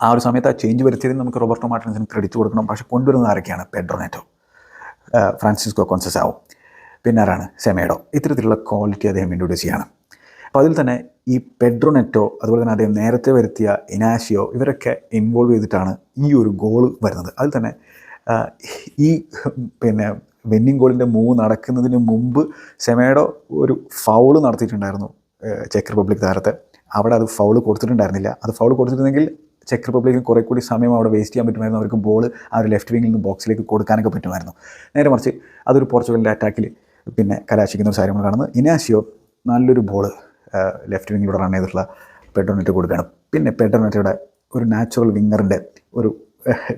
ആ ഒരു സമയത്ത് ആ ചേഞ്ച് വരുത്തിയതിന് നമുക്ക് റോബർട്ടോ മാർട്ടിനസിന് ക്രെഡിറ്റ് കൊടുക്കണം. പക്ഷേ കൊണ്ടുവരുന്നത് ആരൊക്കെയാണ്? Pedro Neto Francisco Conceicao. പിന്നെ ആരാണ് സെമേഡോ. ഇത്തരത്തിലുള്ള ക്വാളിറ്റി അദ്ദേഹം ഇൻട്രൊഡ്യൂസ് ചെയ്യാണ്. അപ്പോൾ അതിൽ തന്നെ ഈ പെഡ്രോനെറ്റോ അതുപോലെ തന്നെ അദ്ദേഹം നേരത്തെ വരുത്തിയ ഇനാഷിയോ ഇവരൊക്കെ ഇൻവോൾവ് ചെയ്തിട്ടാണ് ഈ ഒരു ഗോൾ വരുന്നത്. അതിൽ തന്നെ ഈ പിന്നെ വെന്നിങ് ഗോളിന്റെ മൂവ് നടക്കുന്നതിന് മുമ്പ് സെമേഡോ ഒരു ഫൗൾ നടത്തിയിട്ടുണ്ടായിരുന്നു ചെക്ക് റിപ്പബ്ലിക് താരത്തെ. അവിടെ അത് ഫൗൾ കൊടുത്തിട്ടുണ്ടായിരുന്നില്ല. അത് ഫൗൾ കൊടുത്തിരുന്നെങ്കിൽ ചെക്ക് റിപ്പബ്ലിക്കിന് കുറേ കൂടി സമയം അവിടെ വേസ്റ്റ് ചെയ്യാൻ പറ്റുമായിരുന്നു. അവർക്ക് ബോൾ ആ ഒരു ലെഫ്റ്റ് വിങ്ങിൽ നിന്ന് ബോക്സിലേക്ക് കൊടുക്കാനൊക്കെ പറ്റുമായിരുന്നു. നേരെ മറിച്ച് അതൊരു പോർച്ചുഗലിന്റെ അറ്റാക്കിൽ പിന്നെ കലാശിക്കുന്ന ഒരു കാര്യങ്ങൾ കാണുന്നത്. ഇനാഷിയോ നല്ലൊരു ബോൾ ലെഫ്റ്റ് വിങ്ങിലൂടെ റൺ ചെയ്തിട്ടുള്ള പെഡ്രോനെറ്റ് കൊടുക്കുകയാണ്. പിന്നെ പെഡ്രോനെറ്റയുടെ ഒരു നാച്ചുറൽ വിങ്ങറിന്റെ ഒരു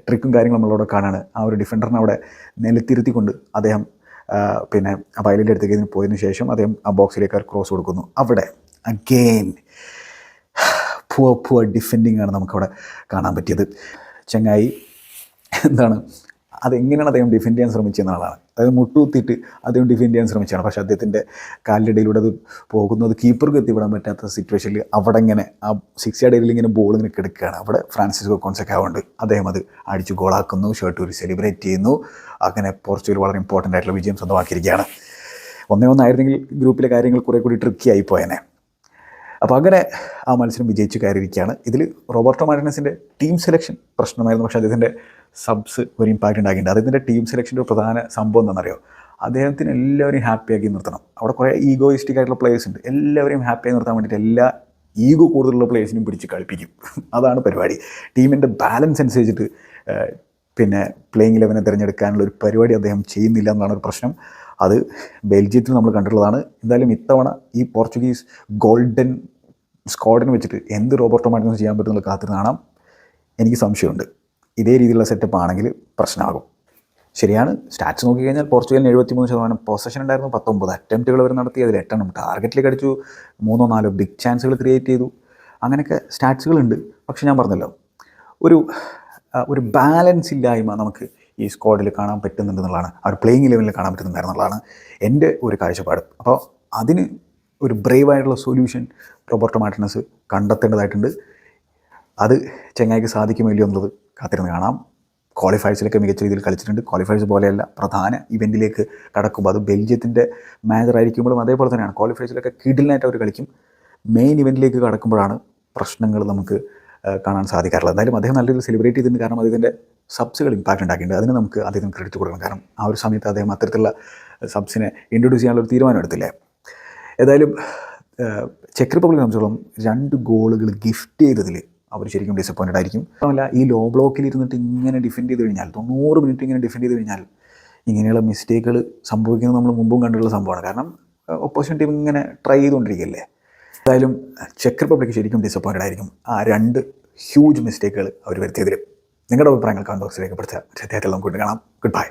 ട്രിക്കും കാര്യങ്ങളും നമ്മളവിടെ കാണാണ്. ആ ഒരു ഡിഫൻഡറിനെ അവിടെ നിലത്തിരുത്തിക്കൊണ്ട് അദ്ദേഹം പിന്നെ ആ വയലിന്റെ അടുത്തേക്ക് ഇതിന് പോയതിനു ശേഷം അദ്ദേഹം ആ ബോക്സിലേക്ക് ക്രോസ് കൊടുക്കുന്നു. അവിടെ അഗെയിൻ പുവർ പുവർ ഡിഫെൻഡിങ് ആണ് നമുക്കവിടെ കാണാൻ പറ്റിയത്. ചങ്ങായി എന്താണ് അതെങ്ങനെയാണ് അദ്ദേഹം ഡിഫെൻഡ് ചെയ്യാൻ ശ്രമിച്ചെന്ന ആളാണ്. അതായത് മുട്ടുകുത്തിയിട്ട് അദ്ദേഹം ഡിഫെൻഡ് ചെയ്യാൻ ശ്രമിച്ചതാണ്. പക്ഷേ അദ്ദേഹത്തിന്റെ കാലിനിടയിലൂടെ അത് പോകുന്നത് കീപ്പർക്ക് എത്തിപ്പെടാൻ പറ്റാത്ത സിറ്റുവേഷനിൽ അവിടെ ഇങ്ങനെ ആ സിക്സ് ഇടയിൽ ഇങ്ങനെ ബോൾ ഇങ്ങനെ കിടക്കുകയാണ്. അവിടെ ഫ്രാൻസിസ്കോ കോൺസൊക്കെ ആവുന്നുണ്ട് അദ്ദേഹം അത് അടിച്ച് ഗോളാക്കുന്നു ഷർട്ട് ഒരു സെലിബ്രേറ്റ് ചെയ്യുന്നു. അങ്ങനെ പോർച്ചുഗൽ വളരെ ഇമ്പോർട്ടന്റ് ആയിട്ടുള്ള വിജയം സ്വന്തമാക്കിയിരിക്കുകയാണ്. ഒന്നേ ഒന്നായിരുന്നെങ്കിൽ ഗ്രൂപ്പിലെ കാര്യങ്ങൾ കുറേ കൂടി ട്രിക്കി ആയി പോയേനെ. അപ്പോൾ അങ്ങനെ ആ മത്സരം വിജയിച്ച് കയറിയിരിക്കുകയാണ്. ഇതിൽ റോബർട്ടോ മാർട്ടിനസിന്റെ ടീം സെലക്ഷൻ പ്രശ്നമായിരുന്നു. പക്ഷേ അദ്ദേഹത്തിന്റെ സബ്സ് ഒരു ഇമ്പാക്റ്റ് ഉണ്ടാക്കിയിട്ടുണ്ട്. അദ്ദേഹത്തിന്റെ ടീം സെലക്ഷന്റെ ഒരു പ്രധാന സംഭവം എന്താണെന്നറിയോ? അദ്ദേഹത്തിന് എല്ലാവരെയും ഹാപ്പിയാക്കി നിർത്തണം. അവിടെ കുറേ ഈഗോയിസ്റ്റിക് ആയിട്ടുള്ള പ്ലേയേഴ്സ് ഉണ്ട്. എല്ലാവരെയും ഹാപ്പിയായി നിർത്താൻ വേണ്ടിയിട്ട് എല്ലാ ഈഗോ കൂടുതലുള്ള പ്ലേയേഴ്സിനും പിടിച്ച് കളിപ്പിക്കും. അതാണ് പരിപാടി. ടീമിന്റെ ബാലൻസ് അനുസരിച്ചിട്ട് പിന്നെ പ്ലേയിങ് ഇലവനെ തിരഞ്ഞെടുക്കാനുള്ള ഒരു പരിപാടി അദ്ദേഹം ചെയ്യുന്നില്ല എന്നാണ് ഒരു പ്രശ്നം. അത് ബെൽജിയത്തിൽ നമ്മൾ കണ്ടിട്ടുള്ളതാണ്. എന്തായാലും ഇത്തവണ ഈ പോർച്ചുഗീസ് ഗോൾഡൻ സ്ക്വാഡിന് വെച്ചിട്ട് എന്ത് റോബർട്ടോ മാർട്ടിനസ് ചെയ്യാൻ പറ്റുമെന്നുള്ള കാത്തിരുന്ന് കാണാം. എനിക്ക് സംശയമുണ്ട്. ഇതേ രീതിയിലുള്ള സെറ്റപ്പ് ആണെങ്കിൽ പ്രശ്നമാകും. ശരിയാണ്. സ്റ്റാറ്റ്സ് നോക്കിക്കഴിഞ്ഞാൽ പോർച്ചുഗലിന് എഴുപത്തിമൂന്ന് ശതമാനം പൊസഷൻ ഉണ്ടായിരുന്നു. പത്തൊമ്പത് അറ്റംപ്റ്റുകൾ അവർ നടത്തി. അതിൽ എട്ടെണ്ണം ടാർഗറ്റിലേക്ക് അടിച്ചു. മൂന്നോ നാലോ ബിഗ് ചാൻസുകൾ ക്രിയേറ്റ് ചെയ്തു. അങ്ങനെയൊക്കെ സ്റ്റാറ്റ്സുകളുണ്ട് പക്ഷെ ഞാൻ പറഞ്ഞല്ലോ ഒരു ഒരു ബാലൻസ് ഇല്ലായ്മ നമുക്ക് ഈ സ്ക്വാഡിൽ കാണാൻ പറ്റുന്നുണ്ടെന്നുള്ളതാണ് അവർ പ്ലേയിങ് ലെവലിൽ കാണാൻ പറ്റുന്നുണ്ടായിരുന്നുള്ളതാണ് എന്റെ ഒരു കാഴ്ചപ്പാട്. അപ്പോൾ അതിന് ഒരു ബ്രേവായിട്ടുള്ള സൊല്യൂഷൻ റോബർട്ടോ മാർട്ടിനസ് കണ്ടെത്തേണ്ടതായിട്ടുണ്ട്. അത് ചെങ്ങായിക്ക് സാധിക്കുമോ ഇല്ലയോ എന്നുള്ളത് കാത്തിരുന്ന് കാണാം. ക്വാളിഫയേഴ്സിലൊക്കെ മികച്ച രീതിയിൽ കളിച്ചിട്ടുണ്ട്. ക്വാളിഫയേഴ്സ് പോലെയല്ല പ്രധാന ഇവന്റിലേക്ക് കടക്കുമ്പോൾ അത് ബെൽജിയത്തിന്റെ മാനേജർ ആയിരിക്കുമ്പോഴും അതേപോലെ തന്നെയാണ്. ക്വാളിഫയേഴ്സിലൊക്കെ കിഡിലായിട്ട് അവർ കളിക്കും. മെയിൻ ഇവന്റിലേക്ക് കടക്കുമ്പോഴാണ് പ്രശ്നങ്ങൾ നമുക്ക് കാണാൻ സാധിക്കാറുള്ളത്. എന്തായാലും അദ്ദേഹം നല്ലൊരു സെലിബ്രേറ്റ് ചെയ്തിട്ടുണ്ട് കാരണം അദ്ദേഹത്തിന്റെ സബ്സുകൾ ഇമ്പാക്റ്റ് ഉണ്ടാക്കിയിട്ടുണ്ട്. അതിന് നമുക്ക് അദ്ദേഹത്തിന് ക്രെഡിറ്റ് കൊടുക്കണം. കാരണം ആ ഒരു സമയത്ത് അദ്ദേഹം അത്തരത്തിലുള്ള സബ്സിനെ ഇൻട്രൊഡ്യൂസ് ചെയ്യാനുള്ള ഒരു തീരുമാനം എടുത്തില്ലേ ഏതായാലും ചെക്ക് റിപ്പബ്ലിക് സംബന്ധിച്ചോളം രണ്ട് ഗോളുകൾ ഗിഫ്റ്റ് ചെയ്തതിൽ അവർ ശരിക്കും ഡിസപ്പോയിന്റഡ് ആയിരിക്കും. അതല്ല ഈ ലോ ബ്ലോക്കിൽ ഇരുന്നിട്ട് ഇങ്ങനെ ഡിഫെൻഡ് ചെയ്ത് കഴിഞ്ഞാൽ തൊണ്ണൂറ് മിനിറ്റ് ഇങ്ങനെ ഡിഫെൻഡ് ചെയ്ത് കഴിഞ്ഞാൽ ഇങ്ങനെയുള്ള മിസ്റ്റേക്കുകൾ സംഭവിക്കുന്നത് നമ്മൾ മുമ്പും കണ്ടിട്ടുള്ള സംഭവമാണ്. കാരണം ഒപ്പോസിഷൻ ടീം ഇങ്ങനെ ട്രൈ ചെയ്തുകൊണ്ടിരിക്കുകയല്ലേ? എന്തായാലും ചെക്ക് റിപ്പബ്ലിക് ശരിക്കും ഡിസപ്പോയിന്റഡ് ആയിരിക്കും. ആ രണ്ട് ഹ്യൂജ് മിസ്റ്റേക്കുകൾ അവർ വരുത്തിയതിൽ നിങ്ങളുടെ അഭിപ്രായങ്ങൾ കമന്റ് ബോക്സിലേക്ക് പെടുത്തുക. മറ്റേ നമുക്ക് കാണാം. Good bye